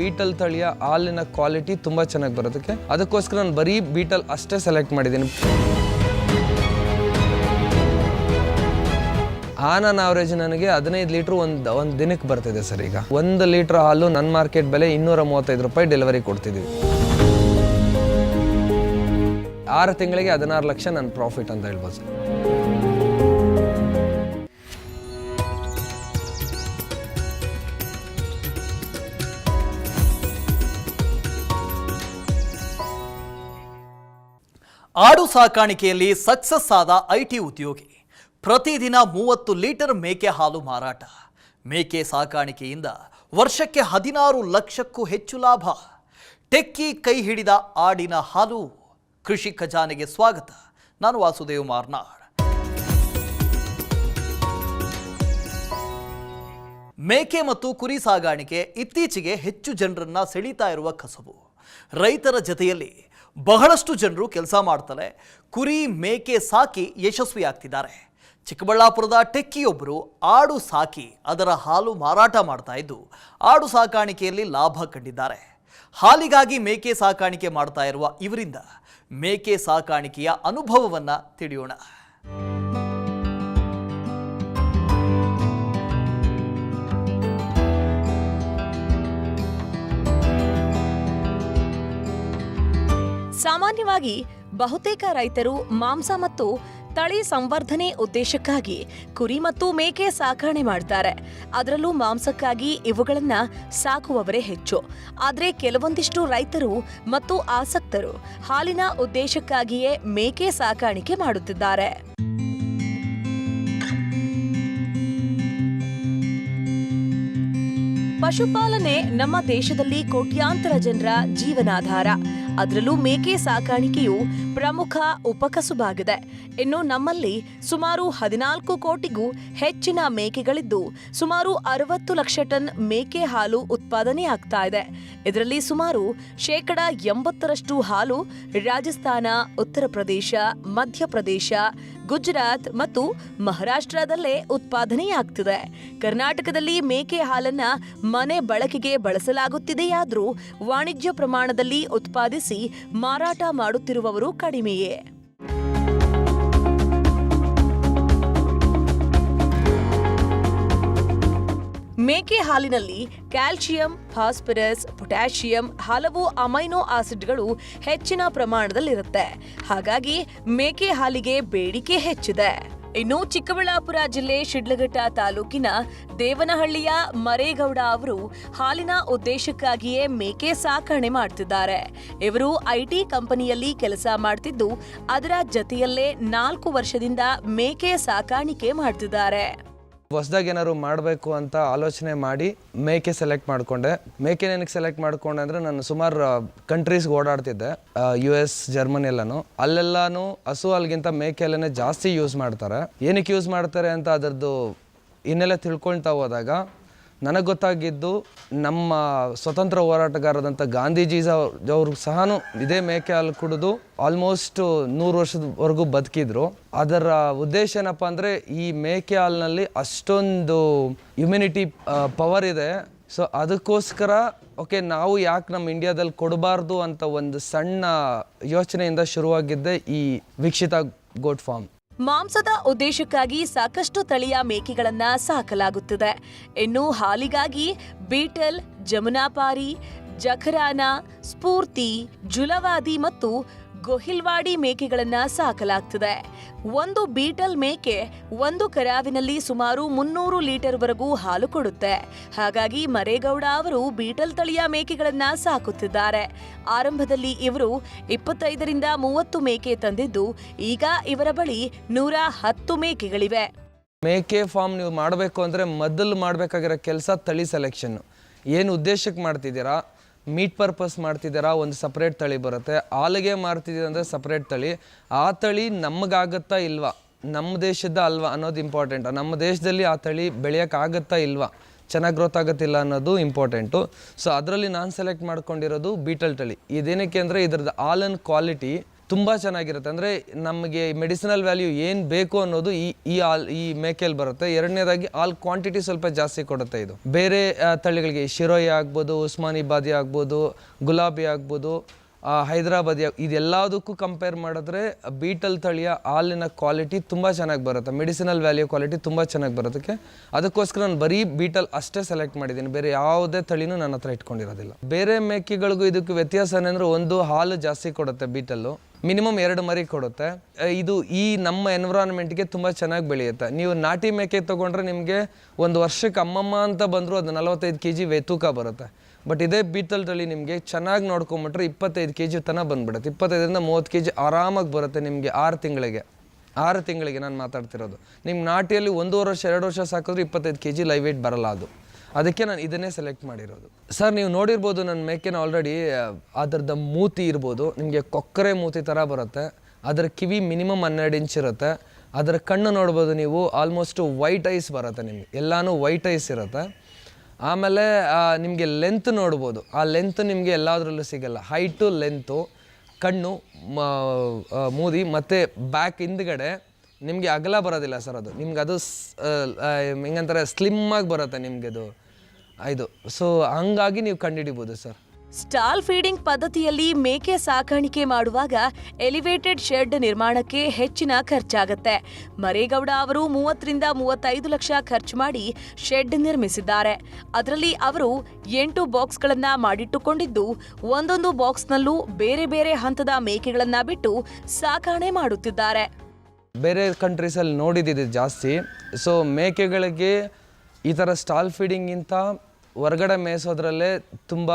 ಬೀಟಲ್ ತಳಿಯ ಹಾಲಿನ ಕ್ವಾಲಿಟಿ ತುಂಬ ಚೆನ್ನಾಗಿ ಬರೋದಕ್ಕೆ ಅದಕ್ಕೋಸ್ಕರ ನಾನು ಬರೀ ಬೀಟಲ್ ಅಷ್ಟೇ ಸೆಲೆಕ್ಟ್ ಮಾಡಿದ್ದೀನಿ. ಆ ನನ್ನ ಅವರೇಜ್ ನನಗೆ ಹದಿನೈದು ಲೀಟ್ರ್ ಒಂದು ಒಂದು ದಿನಕ್ಕೆ ಬರ್ತಿದೆ ಸರ್ ಈಗ. ಒಂದು ಲೀಟ್ರ್ ಹಾಲು ನನ್ನ ಮಾರ್ಕೆಟ್ ಬೆಲೆ ಇನ್ನೂರ ಮೂವತ್ತೈದು ರೂಪಾಯಿ ಡೆಲಿವರಿ ಕೊಡ್ತಿದ್ವಿ. ಆರು ತಿಂಗಳಿಗೆ ಹದಿನಾರು ಲಕ್ಷ ನನ್ನ ಪ್ರಾಫಿಟ್ ಅಂತ ಹೇಳ್ಬೋದು ಸರ್. ಆಡು ಸಾಕಾಣಿಕೆಯಲ್ಲಿ ಸಕ್ಸಸ್ ಆದ ಐಟಿ ಉದ್ಯೋಗಿ. ಪ್ರತಿದಿನ ಮೂವತ್ತು ಲೀಟರ್ ಮೇಕೆ ಹಾಲು ಮಾರಾಟ. ಮೇಕೆ ಸಾಕಾಣಿಕೆಯಿಂದ ವರ್ಷಕ್ಕೆ ಹದಿನಾರು ಲಕ್ಷಕ್ಕೂ ಹೆಚ್ಚು ಲಾಭ. ಟೆಕ್ಕಿ ಕೈ ಹಿಡಿದ ಆಡಿನ ಹಾಲು. ಕೃಷಿ ಖಜಾನೆಗೆ ಸ್ವಾಗತ. ನಾನು ವಾಸುದೇವ್ ಮಾರ್ನಾಡ್. ಮೇಕೆ ಮತ್ತು ಕುರಿ ಸಾಗಾಣಿಕೆ ಇತ್ತೀಚೆಗೆ ಹೆಚ್ಚು ಜನರನ್ನ ಸೆಳೀತಾ ಇರುವ ಕಸಬು ರೈತರ ಜತೆಯಲ್ಲಿ ಬಹಳಷ್ಟು ಜನರು ಕೆಲಸ ಮಾಡ್ತಾರೆ ಕುರಿ ಮೇಕೆ ಸಾಕಿ ಯಶಸ್ವಿಯಾಗ್ತಿದ್ದಾರೆ. ಚಿಕ್ಕಬಳ್ಳಾಪುರದ ಟೆಕ್ಕಿಯೊಬ್ಬರು ಆಡು ಸಾಕಿ ಅದರ ಹಾಲು ಮಾರಾಟ ಮಾಡ್ತಾ ಇದ್ದು, ಆಡು ಸಾಕಾಣಿಕೆಯಲ್ಲಿ ಲಾಭ ಕಂಡಿದ್ದಾರೆ. ಹಾಲಿಗಾಗಿ ಮೇಕೆ ಸಾಕಾಣಿಕೆ ಮಾಡ್ತಾ ಇರುವ ಇವರಿಂದ ಮೇಕೆ ಸಾಕಾಣಿಕೆಯ ಅನುಭವವನ್ನ ತಿಳಿಯೋಣ. ಸಾಮಾನ್ಯವಾಗಿ ಬಹುತೇಕ ರೈತರು ಮಾಂಸ ಮತ್ತು ತಳಿ ಸಂವರ್ಧನೆ ಉದ್ದೇಶಕ್ಕಾಗಿ ಕುರಿ ಮತ್ತು ಮೇಕೆ ಸಾಕಣೆ ಮಾಡ್ತಾರೆ. ಅದರಲ್ಲೂ ಮಾಂಸಕ್ಕಾಗಿ ಇವುಗಳನ್ನ ಸಾಕುವವರೇ ಹೆಚ್ಚು. ಆದರೆ ಕೆಲವೊಂದಿಷ್ಟು ರೈತರು ಮತ್ತು ಆಸಕ್ತರು ಹಾಲಿನ ಉದ್ದೇಶಕ್ಕಾಗಿಯೇ ಮೇಕೆ ಸಾಕಾಣಿಕೆ ಮಾಡುತ್ತಿದ್ದಾರೆ. ಪಶುಪಾಲನೆ ನಮ್ಮ ದೇಶದಲ್ಲಿ ಕೋಟ್ಯಾಂತರ ಜನರ ಜೀವನಾಧಾರ. ಅದರಲ್ಲೂ ಮೇಕೆ ಸಾಕಾಣಿಕೆಯು ಪ್ರಮುಖ ಉಪಕಸುಬಾಗಿದೆ ಇನ್ನು ನಮ್ಮಲ್ಲಿ ಸುಮಾರು ಹದಿನಾಲ್ಕು ಕೋಟಿಗೂ ಹೆಚ್ಚಿನ ಮೇಕೆಗಳಿದ್ದು, ಸುಮಾರು ಅರವತ್ತು ಲಕ್ಷ ಟನ್ ಮೇಕೆ ಹಾಲು ಉತ್ಪಾದನೆಯಾಗ್ತಾ ಇದೆ. ಇದರಲ್ಲಿ ಸುಮಾರು ಶೇಕಡ ಎಂಬತ್ತರಷ್ಟು ಹಾಲು ರಾಜಸ್ಥಾನ, ಉತ್ತರ ಪ್ರದೇಶ ಮಧ್ಯಪ್ರದೇಶ ಗುಜರಾತ್ ಮತ್ತು ಮಹಾರಾಷ್ಟ್ರದಲ್ಲೇ ಉತ್ಪಾದನೆಯಾಗ್ತಿದೆ. ಕರ್ನಾಟಕದಲ್ಲಿ ಮೇಕೆ ಹಾಲನ್ನ ಮನೆ ಬಳಕೆಗೆ ಬಳಸಲಾಗುತ್ತಿದೆಯಾದರೂ, ವಾಣಿಜ್ಯ ಪ್ರಮಾಣದಲ್ಲಿ ಉತ್ಪಾದಿಸಿ ಮಾರಾಟ ಮಾಡುತ್ತಿರುವವರು ಕಡಿಮೆಯೇ? ಮೇಕೆ ಹಾಲಿನಲ್ಲಿ ಕ್ಯಾಲ್ಸಿಯಂ ಫಾಸ್ಫರಸ್, ಪೊಟ್ಯಾಷಿಯಂ ಹಲವು ಅಮೈನೋ ಆಸಿಡ್ಗಳು ಹೆಚ್ಚಿನ ಪ್ರಮಾಣದಲ್ಲಿರುತ್ತೆ. ಹಾಗಾಗಿ ಮೇಕೆ ಹಾಲಿಗೆ ಬೇಡಿಕೆ ಹೆಚ್ಚಿದೆ. ಇನ್ನು ಚಿಕ್ಕಬಳ್ಳಾಪುರ ಜಿಲ್ಲೆ ಶಿಡ್ಲಘಟ್ಟ ತಾಲೂಕಿನ ದೇವನಹಳ್ಳಿಯ ಮರೇಗೌಡ ಅವರು ಹಾಲಿನ ಉದ್ದೇಶಕ್ಕಾಗಿಯೇ ಮೇಕೆ ಸಾಕಣೆ ಮಾಡ್ತಿದ್ದಾರೆ. ಇವರು ಐಟಿ ಕಂಪನಿಯಲ್ಲಿ ಕೆಲಸ ಮಾಡ್ತಿದ್ದು ಅದರ ಜತೆಯಲ್ಲೇ ನಾಲ್ಕು ವರ್ಷದಿಂದ ಮೇಕೆ ಸಾಕಾಣಿಕೆ ಮಾಡ್ತಿದ್ದಾರೆ. ಹೊಸ್ದಾಗಿ ಏನಾದ್ರು ಮಾಡಬೇಕು ಅಂತ ಆಲೋಚನೆ ಮಾಡಿ ಮೇಕೆ ಸೆಲೆಕ್ಟ್ ಮಾಡಿಕೊಂಡೆ. ಮೇಕೆ ನನಗೆ ಸೆಲೆಕ್ಟ್ ಮಾಡಿಕೊಂಡೆ ಅಂದರೆ ನಾನು ಸುಮಾರು ಕಂಟ್ರೀಸ್ಗೆ ಓಡಾಡ್ತಿದ್ದೆ. ಯು ಎಸ್ ಜರ್ಮನಿ ಎಲ್ಲಾನು. ಅಲ್ಲೆಲ್ಲಾನು ಹಸು ಅಲ್ಲಿಗಿಂತ ಮೇಕೆ ಹಾಲನ್ನೇ ಜಾಸ್ತಿ ಯೂಸ್ ಮಾಡ್ತಾರೆ. ಏನಕ್ಕೆ ಯೂಸ್ ಮಾಡ್ತಾರೆ ಅಂತ ಅದರದ್ದು ಇನ್ನೆಲ್ಲ ತಿಳ್ಕೊಳ್ತಾ ಹೋದಾಗ ನನಗೆ ಗೊತ್ತಾಗಿದ್ದು ನಮ್ಮ ಸ್ವತಂತ್ರ ಹೋರಾಟಗಾರದಂಥ ಗಾಂಧೀಜಿ ಅವ್ರಿಗೆ ಸಹ ಇದೇ ಮೇಕೆ ಹಾಲು ಕುಡಿದು ಆಲ್ಮೋಸ್ಟ್ ನೂರು ವರ್ಷದವರೆಗೂ ಬದುಕಿದ್ರು. ಅದರ ಉದ್ದೇಶ ಏನಪ್ಪ ಅಂದರೆ ಈ ಮೇಕೆ ಹಾಲಿನಲ್ಲಿ ಅಷ್ಟೊಂದು ಇಮ್ಯುನಿಟಿ ಪವರ್ ಇದೆ. ಸೊ ಅದಕ್ಕೋಸ್ಕರ ಓಕೆ ನಾವು ಯಾಕೆ ನಮ್ಮ ಇಂಡಿಯಾದಲ್ಲಿ ಕೊಡಬಾರ್ದು ಅಂತ ಒಂದು ಸಣ್ಣ ಯೋಚನೆಯಿಂದ ಶುರುವಾಗಿದ್ದೆ ಈ ವೀಕ್ಷಿತ ಗೋಟ್ ಫಾರ್ಮ್ ಮಾಂಸದ ಉದ್ದೇಶಕ್ಕಾಗಿ ಸಾಕಷ್ಟು ತಳಿಯ ಮೇಕೆಗಳನ್ನ ಸಾಕಲಾಗುತ್ತದೆ. ಇನ್ನು ಹಾಲಿಗಾಗಿ ಬೀಟಲ್ ಜಮುನಾಪಾರಿ ಜಖರಾನ ಸ್ಫೂರ್ತಿ ಜುಲವಾದಿ ಮತ್ತು ಗೊಹಿಲ್ವಾಡಿ ಮೇಕೆಗಳನ್ನ ಸಾಕಲಾಗ್ತದೆ. ಒಂದು ಬೀಟಲ್ ಮೇಕೆ ಒಂದು ಕರಾವಿನಲ್ಲಿ ಸುಮಾರು ಮುನ್ನೂರು ಲೀಟರ್ವರೆಗೂ ಹಾಲು ಕೊಡುತ್ತೆ. ಹಾಗಾಗಿ ಮರೇಗೌಡ ಅವರು ಬೀಟಲ್ ತಳಿಯ ಮೇಕೆಗಳನ್ನ ಸಾಕುತ್ತಿದ್ದಾರೆ. ಆರಂಭದಲ್ಲಿ ಇವರು ಇಪ್ಪತ್ತೈದರಿಂದ ಮೂವತ್ತು ಮೇಕೆ ತಂದಿದ್ದು, ಈಗ ಇವರ ಬಳಿ ನೂರ ಹತ್ತು ಮೇಕೆಗಳಿವೆ. ಮೇಕೆ ಫಾರ್ಮ್ ನೀವು ಮಾಡಬೇಕು ಅಂದರೆ ಮೊದಲು ಮಾಡಬೇಕಾಗಿರೋ ಕೆಲಸ ತಳಿ ಸೆಲೆಕ್ಷನ್ ಏನು ಉದ್ದೇಶಕ್ಕೆ ಮಾಡ್ತಿದ್ದೀರಾ? ಮೀಟ್ ಪರ್ಪಸ್ ಮಾಡ್ತಿದ್ದೀರಾ, ಒಂದು ಸಪ್ರೇಟ್ ತಳಿ ಬರುತ್ತೆ. ಹಾಲಿಗೆ ಮಾರ್ತಿದ್ದೀರ ಅಂದರೆ ಸಪ್ರೇಟ್ ತಳಿ. ಆ ತಳಿ ನಮಗಾಗತ್ತಾ ಇಲ್ವಾ? ನಮ್ಮ ದೇಶದ ಅಲ್ವಾ ಅನ್ನೋದು ಇಂಪಾರ್ಟೆಂಟ್ ನಮ್ಮ ದೇಶದಲ್ಲಿ ಆ ತಳಿ ಬೆಳೆಯೋಕ್ಕಾಗತ್ತಾ ಇಲ್ವಾ? ಚೆನ್ನಾಗಿ ಗ್ರೋತ್ ಆಗುತ್ತಿಲ್ಲ ಅನ್ನೋದು ಇಂಪಾರ್ಟೆಂಟು ಸೊ ಅದರಲ್ಲಿ ನಾನು ಸೆಲೆಕ್ಟ್ ಮಾಡ್ಕೊಂಡಿರೋದು ಬೀಟಲ್ ತಳಿ. ಇದೇನಕ್ಕೆ ಅಂದರೆ ಇದ್ರದ್ದು ಆಲನ್ ಕ್ವಾಲಿಟಿ ತುಂಬ ಚೆನ್ನಾಗಿರುತ್ತೆ. ಅಂದರೆ ನಮಗೆ ಮೆಡಿಸಿನಲ್ ವ್ಯಾಲ್ಯೂ ಏನು ಬೇಕು ಅನ್ನೋದು ಈ ಈ ಆಲ್ ಈ ಮೇಕೆಯಲ್ಲಿ ಬರುತ್ತೆ. ಎರಡನೇದಾಗಿ ಆಲ್ ಕ್ವಾಂಟಿಟಿ ಸ್ವಲ್ಪ ಜಾಸ್ತಿ ಕೊಡುತ್ತೆ ಇದು. ಬೇರೆ ತಳಿಗಳಿಗೆ ಶಿರೋಯಿ ಆಗ್ಬೋದು, ಉಸ್ಮಾನಿ ಬಾದಿ ಆಗ್ಬೋದು, ಗುಲಾಬಿ ಆಗ್ಬೋದು ಹೈದರಾಬಾದಿ ಇದೆಲ್ಲದಕ್ಕೂ ಕಂಪೇರ್ ಮಾಡಿದ್ರೆ ಬೀಟಲ್ ತಳಿಯ ಹಾಲಿನ ಕ್ವಾಲಿಟಿ ತುಂಬ ಚೆನ್ನಾಗಿ ಬರುತ್ತೆ. ಮೆಡಿಸಿನಲ್ ವ್ಯಾಲ್ಯೂ ಕ್ವಾಲಿಟಿ ತುಂಬ ಚೆನ್ನಾಗಿ ಬರೋದಕ್ಕೆ ಅದಕ್ಕೋಸ್ಕರ ನಾನು ಬರೀ ಬೀಟಲ್ ಅಷ್ಟೇ ಸೆಲೆಕ್ಟ್ ಮಾಡಿದ್ದೀನಿ. ಬೇರೆ ಯಾವುದೇ ತಳಿನೂ ನನ್ನ ಹತ್ರ ಇಟ್ಕೊಂಡಿರೋದಿಲ್ಲ. ಬೇರೆ ಮೇಕೆಗಳಿಗೂ ಇದಕ್ಕೆ ವ್ಯತ್ಯಾಸ ಏನಂದ್ರೆ ಒಂದು ಹಾಲು ಜಾಸ್ತಿ ಕೊಡುತ್ತೆ ಬೀಟಲ್ಲು. ಮಿನಿಮಮ್ ಎರಡು ಮರಿ ಕೊಡುತ್ತೆ. ಇದು ಈ ನಮ್ಮ ಎನ್ವಿರಾನ್ಮೆಂಟ್ಗೆ ತುಂಬ ಚೆನ್ನಾಗಿ ಬೆಳೆಯುತ್ತೆ. ನೀವು ನಾಟಿ ಮೇಕೆ ತೊಗೊಂಡ್ರೆ ನಿಮಗೆ ಒಂದು ವರ್ಷಕ್ಕೆ ಅಮ್ಮಮ್ಮ ಅಂತ ಬಂದರೂ ಅದು ನಲವತ್ತೈದು ಕೆ ಜಿ ತೂಕ ಬರುತ್ತೆ. ಬಟ್ ಇದೇ ಬೀಟಲ್ ತಳಿ ನಿಮಗೆ ಚೆನ್ನಾಗಿ ನೋಡ್ಕೊಂಬಿಟ್ರೆ ಇಪ್ಪತ್ತೈದು ಕೆ ಜಿ ತನಕ ಬಂದ್ಬಿಡುತ್ತೆ. ಇಪ್ಪತ್ತೈದರಿಂದ ಮೂವತ್ತು ಕೆ ಜಿ ಆರಾಮಾಗಿ ಬರುತ್ತೆ ನಿಮಗೆ ಆರು ತಿಂಗಳಿಗೆ. ಆರು ತಿಂಗಳಿಗೆ ನಾನು ಮಾತಾಡ್ತಿರೋದು. ನಿಮ್ಮ ನಾಟಿಯಲ್ಲಿ ಒಂದೂವರೆ ವರ್ಷ, ಎರಡು ವರ್ಷ ಸಾಕಿದ್ರೆ ಇಪ್ಪತ್ತೈದು ಕೆ ಜಿ ಲೈವ್ ವೇಟ್ ಬರಲ್ಲ ಅದು. ಅದಕ್ಕೆ ನಾನು ಇದನ್ನೇ ಸೆಲೆಕ್ಟ್ ಮಾಡಿರೋದು. ಸರ್ ನೀವು ನೋಡಿರ್ಬೋದು ನನ್ನ ಮೇಕೆನ ಆಲ್ರೆಡಿ ಅದರದ್ದು ಮೂತಿ ಇರ್ಬೋದು, ನಿಮಗೆ ಕೊಕ್ಕರೆ ಮೂತಿ ಥರ ಬರುತ್ತೆ, ಅದರ ಕಿವಿ ಮಿನಿಮಮ್ ಹನ್ನೆರಡು ಇಂಚ್ ಇರುತ್ತೆ, ಅದರ ಕಣ್ಣು ನೋಡ್ಬೋದು ನೀವು ಆಲ್ಮೋಸ್ಟು ವೈಟ್ ಐಸ್ ಬರುತ್ತೆ ನಿಮಗೆ, ಎಲ್ಲನೂ ವೈಟ್ ಐಸ್ ಇರುತ್ತೆ. ಆಮೇಲೆ ನಿಮಗೆ ಲೆಂತ್ ನೋಡ್ಬೋದು, ಆ ಲೆಂತ್ ನಿಮಗೆ ಎಲ್ಲದರಲ್ಲೂ ಸಿಗಲ್ಲ ಹೈಟು ಲೆಂತು ಕಣ್ಣು ಮೂದಿ ಮತ್ತು ಬ್ಯಾಕ್ ಹಿಂದ್ಗಡೆ ನಿಮಗೆ ಅಗಲ ಬರೋದಿಲ್ಲ ಸರ್ ಅದು. ನಿಮ್ಗೆ ಅದು ಸ್- ಸ್ಲಿಮ್ ಆಗಿ ಬರುತ್ತೆ ನಿಮಗೆ ಅದು. ಇದು. ಸೊ ಹಂಗಾಗಿ ನೀವು ಕಂಡುಹಿಡಿಬೋದು ಸರ್. ಸ್ಟಾಲ್ ಫೀಡಿಂಗ್ ಪದ್ಧತಿಯಲ್ಲಿ ಮೇಕೆ ಸಾಕಾಣಿಕೆ ಮಾಡುವಾಗ ಎಲಿವೇಟೆಡ್ ಶೆಡ್ ನಿರ್ಮಾಣಕ್ಕೆ ಹೆಚ್ಚಿನ ಖರ್ಚಾಗುತ್ತೆ. ಮರೇಗೌಡ ಅವರು ಮೂವತ್ತರಿಂದ ಮೂವತ್ತೈದು ಲಕ್ಷ ಖರ್ಚು ಮಾಡಿ ಶೆಡ್ ನಿರ್ಮಿಸಿದ್ದಾರೆ. ಅದರಲ್ಲಿ ಅವರು ಎಂಟು ಬಾಕ್ಸ್ಗಳನ್ನ ಮಾಡಿಟ್ಟುಕೊಂಡಿದ್ದು, ಒಂದೊಂದು ಬಾಕ್ಸ್ನಲ್ಲೂ ಬೇರೆ ಬೇರೆ ಹಂತದ ಮೇಕೆಗಳನ್ನ ಬಿಟ್ಟು ಸಾಕಾಣೆ ಮಾಡುತ್ತಿದ್ದಾರೆ. ಬೇರೆ ಕಂಟ್ರೀಸಲ್ಲಿ ನೋಡಿದ್ದಿದೆ ಜಾಸ್ತಿ. ಸೊ ಮೇಕೆಗಳಿಗೆ ಈ ಥರ ಸ್ಟಾಲ್ ಫೀಡಿಂಗಿಂತ ಹೊರಗಡೆ ಮೇಯಿಸೋದ್ರಲ್ಲೇ ತುಂಬ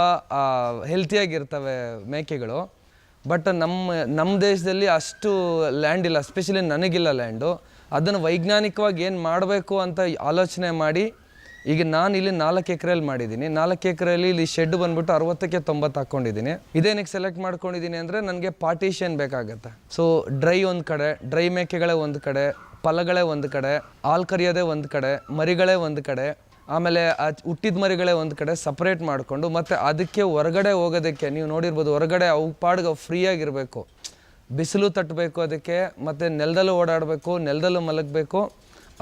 ಹೆಲ್ತಿಯಾಗಿರ್ತವೆ ಮೇಕೆಗಳು. ಬಟ್ ನಮ್ಮ ನಮ್ಮ ದೇಶದಲ್ಲಿ ಅಷ್ಟು ಲ್ಯಾಂಡ್ ಇಲ್ಲ ಸ್ಪೆಷಲಿ ನನಗಿಲ್ಲ ಲ್ಯಾಂಡು ಅದನ್ನು ವೈಜ್ಞಾನಿಕವಾಗಿ ಏನು ಮಾಡಬೇಕು ಅಂತ ಆಲೋಚನೆ ಮಾಡಿ ಈಗ ನಾನು ಇಲ್ಲಿ ನಾಲ್ಕು ಎಕರೆಯಲ್ಲಿ ಮಾಡಿದ್ದೀನಿ. ನಾಲ್ಕು ಎಕರೆಯಲ್ಲಿ ಇಲ್ಲಿ ಶೆಡ್ ಬಂದ್ಬಿಟ್ಟು ಅರವತ್ತಕ್ಕೆ ತೊಂಬತ್ತು ಹಾಕ್ಕೊಂಡಿದ್ದೀನಿ ಇದೇನಕ್ಕೆ ಸೆಲೆಕ್ಟ್ ಮಾಡ್ಕೊಂಡಿದ್ದೀನಿ ಅಂದರೆ ನನಗೆ ಪಾರ್ಟಿಷನ್ ಬೇಕಾಗುತ್ತೆ. ಸೊ ಡ್ರೈ ಒಂದು ಕಡೆ ಡ್ರೈ ಮೇಕೆಗಳೇ ಒಂದು ಕಡೆ, ಫಲಗಳೇ ಒಂದು ಕಡೆ, ಹಾಲು ಕರಿಯೋದೇ ಒಂದು ಕಡೆ, ಮರಿಗಳೇ ಒಂದು ಕಡೆ, ಆಮೇಲೆ ಆ ಹುಟ್ಟಿದ ಮರಿಗಳೇ ಒಂದು ಕಡೆ ಸಪ್ರೇಟ್ ಮಾಡಿಕೊಂಡು ಮತ್ತು ಅದಕ್ಕೆ ಹೊರಗಡೆ ಹೋಗೋದಕ್ಕೆ, ನೀವು ನೋಡಿರ್ಬೋದು ಹೊರಗಡೆ ಅವು ಪಾಡ್ಗೆ ಫ್ರೀಯಾಗಿರಬೇಕು ಬಿಸಿಲು ತಟ್ಟಬೇಕು ಅದಕ್ಕೆ, ಮತ್ತು ನೆಲದಲ್ಲೂ ಓಡಾಡಬೇಕು, ನೆಲದಲ್ಲೂ ಮಲಗಬೇಕು.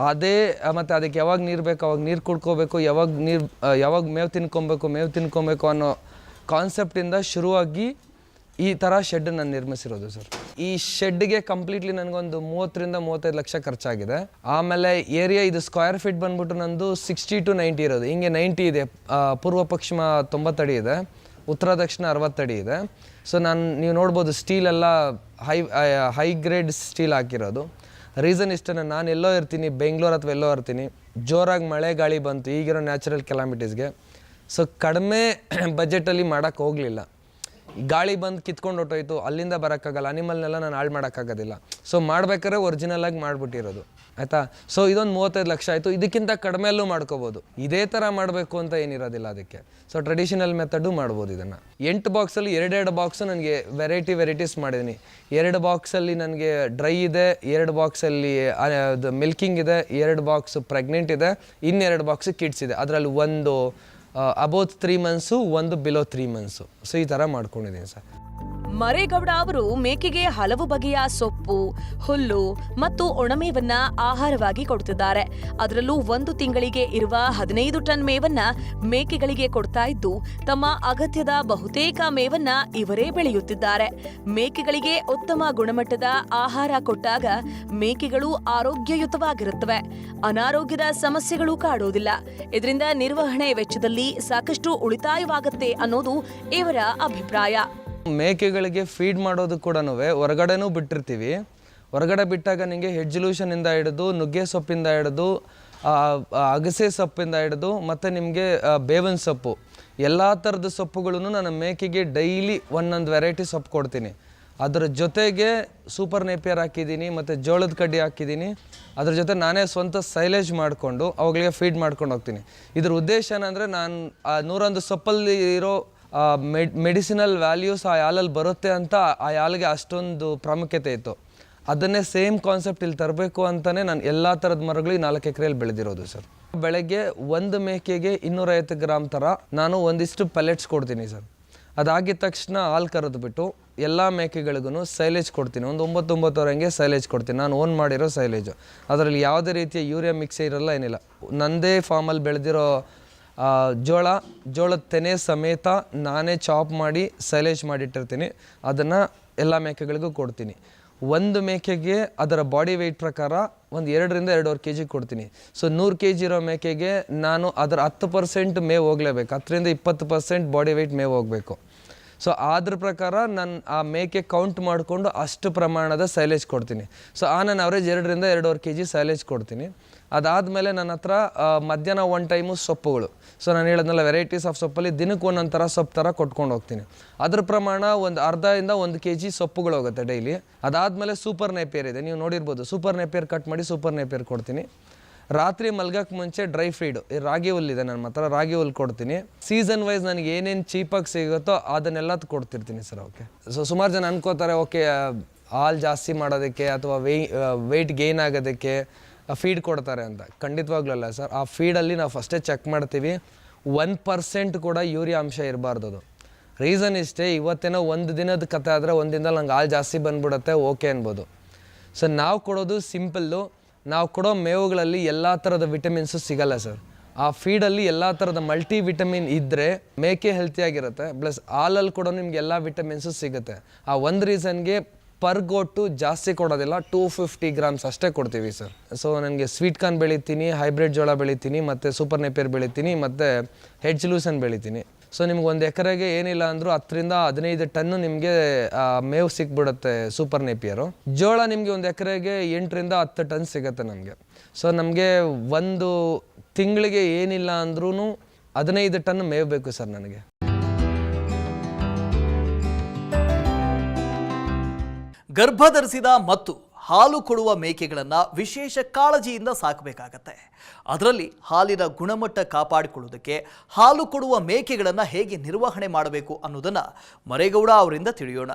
ಅದೇ ಮತ್ತು ಅದಕ್ಕೆ ಯಾವಾಗ ನೀರು ಬೇಕು, ಅವಾಗ ನೀರು ಕುಡ್ಕೋಬೇಕು, ಯಾವಾಗ ನೀರು ಯಾವಾಗ ಮೇವು ತಿನ್ಕೊಬೇಕು ಮೇವು ತಿನ್ಕೊಬೇಕು ಅನ್ನೋ ಕಾನ್ಸೆಪ್ಟಿಂದ ಶುರುವಾಗಿ ಈ ಥರ ಶೆಡ್ ನಾನು ನಿರ್ಮಿಸಿರೋದು ಸರ್. ಈ ಶೆಡ್ಗೆ ಕಂಪ್ಲೀಟ್ಲಿ ನನಗೊಂದು ಮೂವತ್ತರಿಂದ ಮೂವತ್ತೈದು ಲಕ್ಷ ಖರ್ಚಾಗಿದೆ. ಆಮೇಲೆ ಏರಿಯಾ ಇದು ಸ್ಕ್ವೇರ್ ಫೀಟ್ ಬಂದ್ಬಿಟ್ಟು ನಂದು ಸಿಕ್ಸ್ಟಿ ಟು ನೈಂಟಿ ಇರೋದು. ಹಿಂಗೆ ನೈಂಟಿ ಇದೆ. ಪೂರ್ವ ಪಶ್ಚಿಮ ತೊಂಬತ್ತಡಿ ಇದೆ. ಉತ್ತರ ದಕ್ಷಿಣ ಅರವತ್ತಡಿ ಇದೆ. ಸೊ ನಾನು, ನೀವು ನೋಡ್ಬೋದು ಸ್ಟೀಲ್ ಎಲ್ಲ ಹೈ ಹೈ ಗ್ರೇಡ್ ಸ್ಟೀಲ್ ಹಾಕಿರೋದು. ರೀಸನ್ ಇಷ್ಟೇ ನಾನು ಎಲ್ಲೋ ಇರ್ತೀನಿ, ಬೆಂಗಳೂರು ಅಥವಾ ಎಲ್ಲೋ ಇರ್ತೀನಿ, ಜೋರಾಗಿ ಮಳೆ ಗಾಳಿ ಬಂತು, ಈಗಿರೋ ನ್ಯಾಚುರಲ್ ಕೆಲಾಮಿಟೀಸ್ಗೆ ಸೊ ಕಡಿಮೆ ಬಜೆಟಲ್ಲಿ ಮಾಡೋಕ್ಕೆ ಹೋಗಲಿಲ್ಲ. ಗಾಳಿ ಬಂದು ಕಿತ್ಕೊಂಡು ಹೊಟ್ಟೋಯ್ತು ಅಲ್ಲಿಂದ ಬರೋಕ್ಕಾಗಲ್ಲ ಅನಿಮಲ್ನೆಲ್ಲ ನಾನು ಹಾಳು ಮಾಡೋಕ್ಕಾಗೋದಿಲ್ಲ ಸೊ ಮಾಡ್ಬೇಕಾದ್ರೆ ಒರಿಜಿನಲ್ ಆಗಿ ಮಾಡಿಬಿಟ್ಟಿರೋದು. ಆಯಿತಾ? ಸೊ ಇದೊಂದು ಮೂವತ್ತೈದು ಲಕ್ಷ ಆಯಿತು. ಇದಕ್ಕಿಂತ ಕಡಿಮೆಲ್ಲೂ ಮಾಡ್ಕೋಬೋದು. ಇದೇ ಥರ ಮಾಡಬೇಕು ಅಂತ ಏನಿರೋದಿಲ್ಲ ಅದಕ್ಕೆ. ಸೊ ಟ್ರೆಡಿಷನಲ್ ಮೆಥಡು ಮಾಡ್ಬೋದು ಇದನ್ನು. ಎಂಟು ಬಾಕ್ಸಲ್ಲಿ ಎರಡೆರಡು ಬಾಕ್ಸು ನನಗೆ ವೆರೈಟಿ ವೆರೈಟೀಸ್ ಮಾಡಿದ್ದೀನಿ ಎರಡು ಬಾಕ್ಸಲ್ಲಿ ನನಗೆ ಡ್ರೈ ಇದೆ, ಎರಡು ಬಾಕ್ಸಲ್ಲಿ ಅದು ಮಿಲ್ಕಿಂಗ್ ಇದೆ, ಎರಡು ಬಾಕ್ಸ್ ಪ್ರೆಗ್ನೆಂಟ್ ಇದೆ, ಇನ್ನೆರಡು ಬಾಕ್ಸ್ ಕಿಡ್ಸ್ ಇದೆ. ಅದರಲ್ಲಿ ಒಂದು ಅಬೌತ್ ತ್ರೀ ಮಂತ್ಸು ಒಂದು ಬಿಲೋ ತ್ರೀ ಮಂತ್ಸು ಸೊ ಈ ಥರ ಮಾಡ್ಕೊಂಡಿದ್ದೀನಿ ಸರ್. ಮರೇಗೌಡ ಅವರು ಮೇಕೆಗೆ ಹಲವು ಬಗೆಯ ಸೊಪ್ಪು, ಹುಲ್ಲು ಮತ್ತು ಒಣಮೇವನ್ನ ಆಹಾರವಾಗಿ ಕೊಡುತ್ತಿದ್ದಾರೆ ಅದರಲ್ಲೂ ಒಂದು ತಿಂಗಳಿಗೆ ಇರುವ ಹದಿನೈದು ಟನ್ ಮೇವನ್ನ ಮೇಕೆಗಳಿಗೆ ಕೊಡ್ತಾ ಇದ್ದು, ತಮ್ಮ ಅಗತ್ಯದ ಬಹುತೇಕ ಮೇವನ್ನ ಇವರೇ ಬೆಳೆಯುತ್ತಿದ್ದಾರೆ. ಮೇಕೆಗಳಿಗೆ ಉತ್ತಮ ಗುಣಮಟ್ಟದ ಆಹಾರ ಕೊಟ್ಟಾಗ ಮೇಕೆಗಳು ಆರೋಗ್ಯಯುತವಾಗಿರುತ್ತವೆ. ಅನಾರೋಗ್ಯದ ಸಮಸ್ಯೆಗಳು ಕಾಡೋದಿಲ್ಲ. ಇದರಿಂದ ನಿರ್ವಹಣೆ ವೆಚ್ಚದಲ್ಲಿ ಸಾಕಷ್ಟು ಉಳಿತಾಯವಾಗುತ್ತೆ ಅನ್ನೋದು ಇವರ ಅಭಿಪ್ರಾಯ. ಮೇಕೆಗಳಿಗೆ ಫೀಡ್ ಮಾಡೋದು ಕೂಡ ಹೊರಗಡೆನೂ ಬಿಟ್ಟಿರ್ತೀವಿ. ಹೊರಗಡೆ ಬಿಟ್ಟಾಗ ನಿಮಗೆ ಹೆಜ್ಜುಲೂಷನಿಂದ ಹಿಡಿದು, ನುಗ್ಗೆ ಸೊಪ್ಪಿಂದ ಹಿಡಿದು ಅಗಸೆ ಸೊಪ್ಪಿಂದ ಹಿಡಿದು, ಮತ್ತು ನಿಮಗೆ ಬೇವಿನ ಸೊಪ್ಪು. ಎಲ್ಲ ಥರದ ಸೊಪ್ಪುಗಳನ್ನು ನಾನು ಮೇಕೆಗೆ ಡೈಲಿ ಒಂದೊಂದು ವೆರೈಟಿ ಸೊಪ್ಪು ಕೊಡ್ತೀನಿ. ಅದರ ಜೊತೆಗೆ ಸೂಪರ್ ನೇಪಿಯರ್ ಹಾಕಿದ್ದೀನಿ, ಮತ್ತು ಜೋಳದ ಕಡ್ಡಿ ಹಾಕಿದ್ದೀನಿ. ಅದ್ರ ಜೊತೆ ನಾನೇ ಸ್ವಂತ ಸೈಲೇಜ್ ಮಾಡಿಕೊಂಡು ಅವುಗಳಿಗೆ ಫೀಡ್ ಮಾಡ್ಕೊಂಡು ಹೋಗ್ತೀನಿ. ಇದ್ರ ಉದ್ದೇಶ ಏನಂದರೆ ನಾನು, ಆ, ನೂರೊಂದು ಸೊಪ್ಪಲ್ಲಿ ಇರೋ ಮೆಡ್ ಮೆಡಿಸಿನಲ್ ವ್ಯಾಲ್ಯೂಸ್ ಆ ಯಾಲಲ್ಲಿ ಬರುತ್ತೆ ಅಂತ ಆ ಯಾಲಿಗೆ ಅಷ್ಟೊಂದು ಪ್ರಾಮುಖ್ಯತೆ ಇತ್ತು. ಅದನ್ನೇ ಸೇಮ್ ಕಾನ್ಸೆಪ್ಟ್ ಇಲ್ಲಿ ತರಬೇಕು ಅಂತಲೇ ನಾನು ಎಲ್ಲ ಥರದ ಮರಗಳು ನಾಲ್ಕು ಎಕರೆಯಲ್ಲಿ ಬೆಳೆದಿರೋದು ಸರ್. ಬೆಳಗ್ಗೆ ಒಂದು ಮೇಕೆಗೆ ಇನ್ನೂರೈವತ್ತು ಗ್ರಾಮ್ ಥರ ನಾನು ಒಂದಿಷ್ಟು ಪೆಲೆಟ್ಸ್ ಕೊಡ್ತೀನಿ ಸರ್. ಅದಾಗಿದ ತಕ್ಷಣ ಹಾಲು ಕರೆದ್ಬಿಟ್ಟು ಎಲ್ಲ ಮೇಕೆಗಳಿಗೂ ಸೈಲೇಜ್ ಕೊಡ್ತೀನಿ. ಒಂದು ಒಂಬತ್ತು ಹಂಗೆ ಸೈಲೇಜ್ ಕೊಡ್ತೀನಿ. ನಾನು ಓನ್ ಮಾಡಿರೋ ಸೈಲೇಜು ಅದರಲ್ಲಿ ಯಾವುದೇ ರೀತಿಯ ಯೂರಿಯಾ ಮಿಕ್ಸ್ ಇರೋಲ್ಲ ಏನಿಲ್ಲ. ನಂದೇ ಫಾರ್ಮಲ್ಲಿ ಬೆಳೆದಿರೋ ಜೋಳ, ಜೋಳದ ತೆನೆ ಸಮೇತ ನಾನೇ ಚಾಪ್ ಮಾಡಿ ಸೈಲೇಜ್ ಮಾಡಿಟ್ಟಿರ್ತೀನಿ. ಅದನ್ನು ಎಲ್ಲ ಮೇಕೆಗಳಿಗೂ ಕೊಡ್ತೀನಿ. ಒಂದು ಮೇಕೆಗೆ ಅದರ ಬಾಡಿ ವೆಯ್ಟ್ ಪ್ರಕಾರ ಒಂದು ಎರಡರಿಂದ ಎರಡೂವರೆ ಕೆ ಜಿ ಕೊಡ್ತೀನಿ. ಸೊ ನೂರು ಕೆ ಜಿ ಇರೋ ಮೇಕೆಗೆ ನಾನು ಅದರ ಹತ್ತು ಪರ್ಸೆಂಟ್ ಮೇವು ಹೋಗಲೇಬೇಕು. ಹತ್ತರಿಂದ ಇಪ್ಪತ್ತು ಪರ್ಸೆಂಟ್ ಬಾಡಿ ವೆಯ್ಟ್ ಮೇವು ಹೋಗಬೇಕು. ಸೊ ಅದ್ರ ಪ್ರಕಾರ ನಾನು ಆ ಮೇಕೆ ಕೌಂಟ್ ಮಾಡಿಕೊಂಡು ಅಷ್ಟು ಪ್ರಮಾಣದ ಸೈಲೇಜ್ ಕೊಡ್ತೀನಿ. ಸೊ ಆ ನಾನು ಅವರೇಜ್ ಎರಡರಿಂದ ಎರಡೂವರೆ ಕೆ ಜಿ ಸೈಲೇಜ್ ಕೊಡ್ತೀನಿ. ಅದಾದಮೇಲೆ ನನ್ನ ಹತ್ರ ಮಧ್ಯಾಹ್ನ ಒನ್ ಟೈಮು ಸೊಪ್ಪುಗಳು. ಸೊ ನಾನು ಹೇಳಿದ್ನಲ್ಲ ವೆರೈಟೀಸ್ ಆಫ್ ಸೊಪ್ಪಲ್ಲಿ ದಿನಕ್ಕೆ ಒಂದೊಂದು ಥರ ಸೊಪ್ಪು ಥರ ಕೊಟ್ಕೊಂಡು ಹೋಗ್ತೀನಿ. ಅದ್ರ ಪ್ರಮಾಣ ಒಂದು ಅರ್ಧದಿಂದ ಒಂದು ಕೆ ಜಿ ಸೊಪ್ಪುಗಳು ಹೋಗುತ್ತೆ ಡೈಲಿ ಅದಾದಮೇಲೆ ಸೂಪರ್ ನೇಪಿಯರ್ ಇದೆ. ನೀವು ನೋಡಿರ್ಬೋದು ಸೂಪರ್ ನೇಪಿಯರ್ ಕಟ್ ಮಾಡಿ ಸೂಪರ್ ನೇಪಿಯರ್ ಕೊಡ್ತೀನಿ. ರಾತ್ರಿ ಮಲ್ಗಕ್ಕೆ ಮುಂಚೆ ಡ್ರೈ ಫೀಡ್ ಈ ರಾಗಿ ಹುಲ್ಲಿದೆ ನನ್ನ ಹತ್ರ ರಾಗಿ ಹುಲ್ ಕೊಡ್ತೀನಿ. ಸೀಸನ್ ವೈಸ್ ನನಗೆ ಏನೇನು ಚೀಪಾಗಿ ಸಿಗುತ್ತೋ ಅದನ್ನೆಲ್ಲ ಕೊಡ್ತಿರ್ತೀನಿ ಸರ್ ಓಕೆ ಸೊ ಸುಮಾರು ಜನ ಅನ್ಕೋತಾರೆ ಓಕೆ ಹಾಲು ಜಾಸ್ತಿ ಮಾಡೋದಕ್ಕೆ ಅಥವಾ ವೆಯ್ ವೆಯ್ಟ್ ಗೇನ್ ಆಗೋದಕ್ಕೆ ಫೀಡ್ ಕೊಡ್ತಾರೆ ಅಂತ. ಖಂಡಿತವಾಗ್ಲೂ ಅಲ್ಲ ಸರ್ ಆ ಫೀಡಲ್ಲಿ ನಾವು ಫಸ್ಟೇ ಚೆಕ್ ಮಾಡ್ತೀವಿ. ಒನ್ ಪರ್ಸೆಂಟ್ ಕೂಡ ಯೂರಿಯಾ ಅಂಶ ಇರಬಾರ್ದು ಅದು. ರೀಸನ್ ಇಷ್ಟೇ, ಇವತ್ತೇನೋ ಒಂದು ದಿನದ ಕತೆ ಆದರೆ ಒಂದು ದಿನದಲ್ಲಿ ನಂಗೆ ಹಾಲು ಜಾಸ್ತಿ ಬಂದ್ಬಿಡುತ್ತೆ ಓಕೆ ಅನ್ಬೋದು. ಸೊ ನಾವು ಕೊಡೋದು ಸಿಂಪಲ್ಲು ನಾವು ಕೊಡೋ ಮೇವುಗಳಲ್ಲಿ ಎಲ್ಲ ಥರದ ವಿಟಮಿನ್ಸು ಸಿಗಲ್ಲ ಸರ್. ಆ ಫೀಡಲ್ಲಿ ಎಲ್ಲ ಥರದ ಮಲ್ಟಿ ವಿಟಮಿನ್ ಇದ್ದರೆ ಮೇಕೆ ಹೆಲ್ತಿಯಾಗಿರುತ್ತೆ ಪ್ಲಸ್ ಹಾಲಲ್ಲಿ ಕೂಡ ನಿಮ್ಗೆ ಎಲ್ಲ ವಿಟಮಿನ್ಸು ಸಿಗುತ್ತೆ. ಆ ಒಂದು ರೀಸನ್ಗೆ ಪರ್ ಗೋಟು ಜಾಸ್ತಿ ಕೊಡೋದಿಲ್ಲ ಟೂ ಫಿಫ್ಟಿ ಗ್ರಾಮ್ಸ್ ಅಷ್ಟೇ ಕೊಡ್ತೀವಿ ಸರ್. ಸೊ ನನಗೆ ಸ್ವೀಟ್ ಕಾರ್ನ್ ಬೆಳಿತೀನಿ ಹೈಬ್ರಿಡ್ ಜೋಳ ಬೆಳಿತೀನಿ, ಮತ್ತು ಸೂಪರ್ ನೆಪಿಯರ್ ಬೆಳಿತೀನಿ, ಮತ್ತು ಹೆಡ್ಜ್ ಲೂಸನ್ ಬೆಳಿತೀನಿ. ಸೊ ನಿಮ್ಗೆ ಒಂದು ಎಕರೆಗೆ ಏನಿಲ್ಲ ಅಂದರೂ ಹತ್ತರಿಂದ ಹದಿನೈದು ಟನ್ನು ನಿಮಗೆ ಮೇವು ಸಿಕ್ಬಿಡುತ್ತೆ ಸೂಪರ್ ನೇಪಿಯರು ಜೋಳ ನಿಮಗೆ ಒಂದು ಎಕರೆಗೆ ಎಂಟರಿಂದ ಹತ್ತು ಟನ್ ಸಿಗುತ್ತೆ ನಮಗೆ. ಸೊ ನಮಗೆ ಒಂದು ತಿಂಗಳಿಗೆ ಏನಿಲ್ಲ ಅಂದ್ರೂ ಹದಿನೈದು ಟನ್ ಮೇವು ಬೇಕು ಸರ್ ನನಗೆ. ಗರ್ಭಧರಿಸಿದ ಮತ್ತು ಹಾಲು ಕೊಡುವ ಮೇಕೆಗಳನ್ನು ವಿಶೇಷ ಕಾಳಜಿಯಿಂದ ಸಾಕಬೇಕಾಗತ್ತೆ. ಅದರಲ್ಲಿ ಹಾಲಿನ ಗುಣಮಟ್ಟ ಕಾಪಾಡಿಕೊಳ್ಳುವುದಕ್ಕೆ ಹಾಲು ಕೊಡುವ ಮೇಕೆಗಳನ್ನು ಹೇಗೆ ನಿರ್ವಹಣೆ ಮಾಡಬೇಕು ಅನ್ನೋದನ್ನು ಮರೇಗೌಡ ಅವರಿಂದ ತಿಳಿಯೋಣ.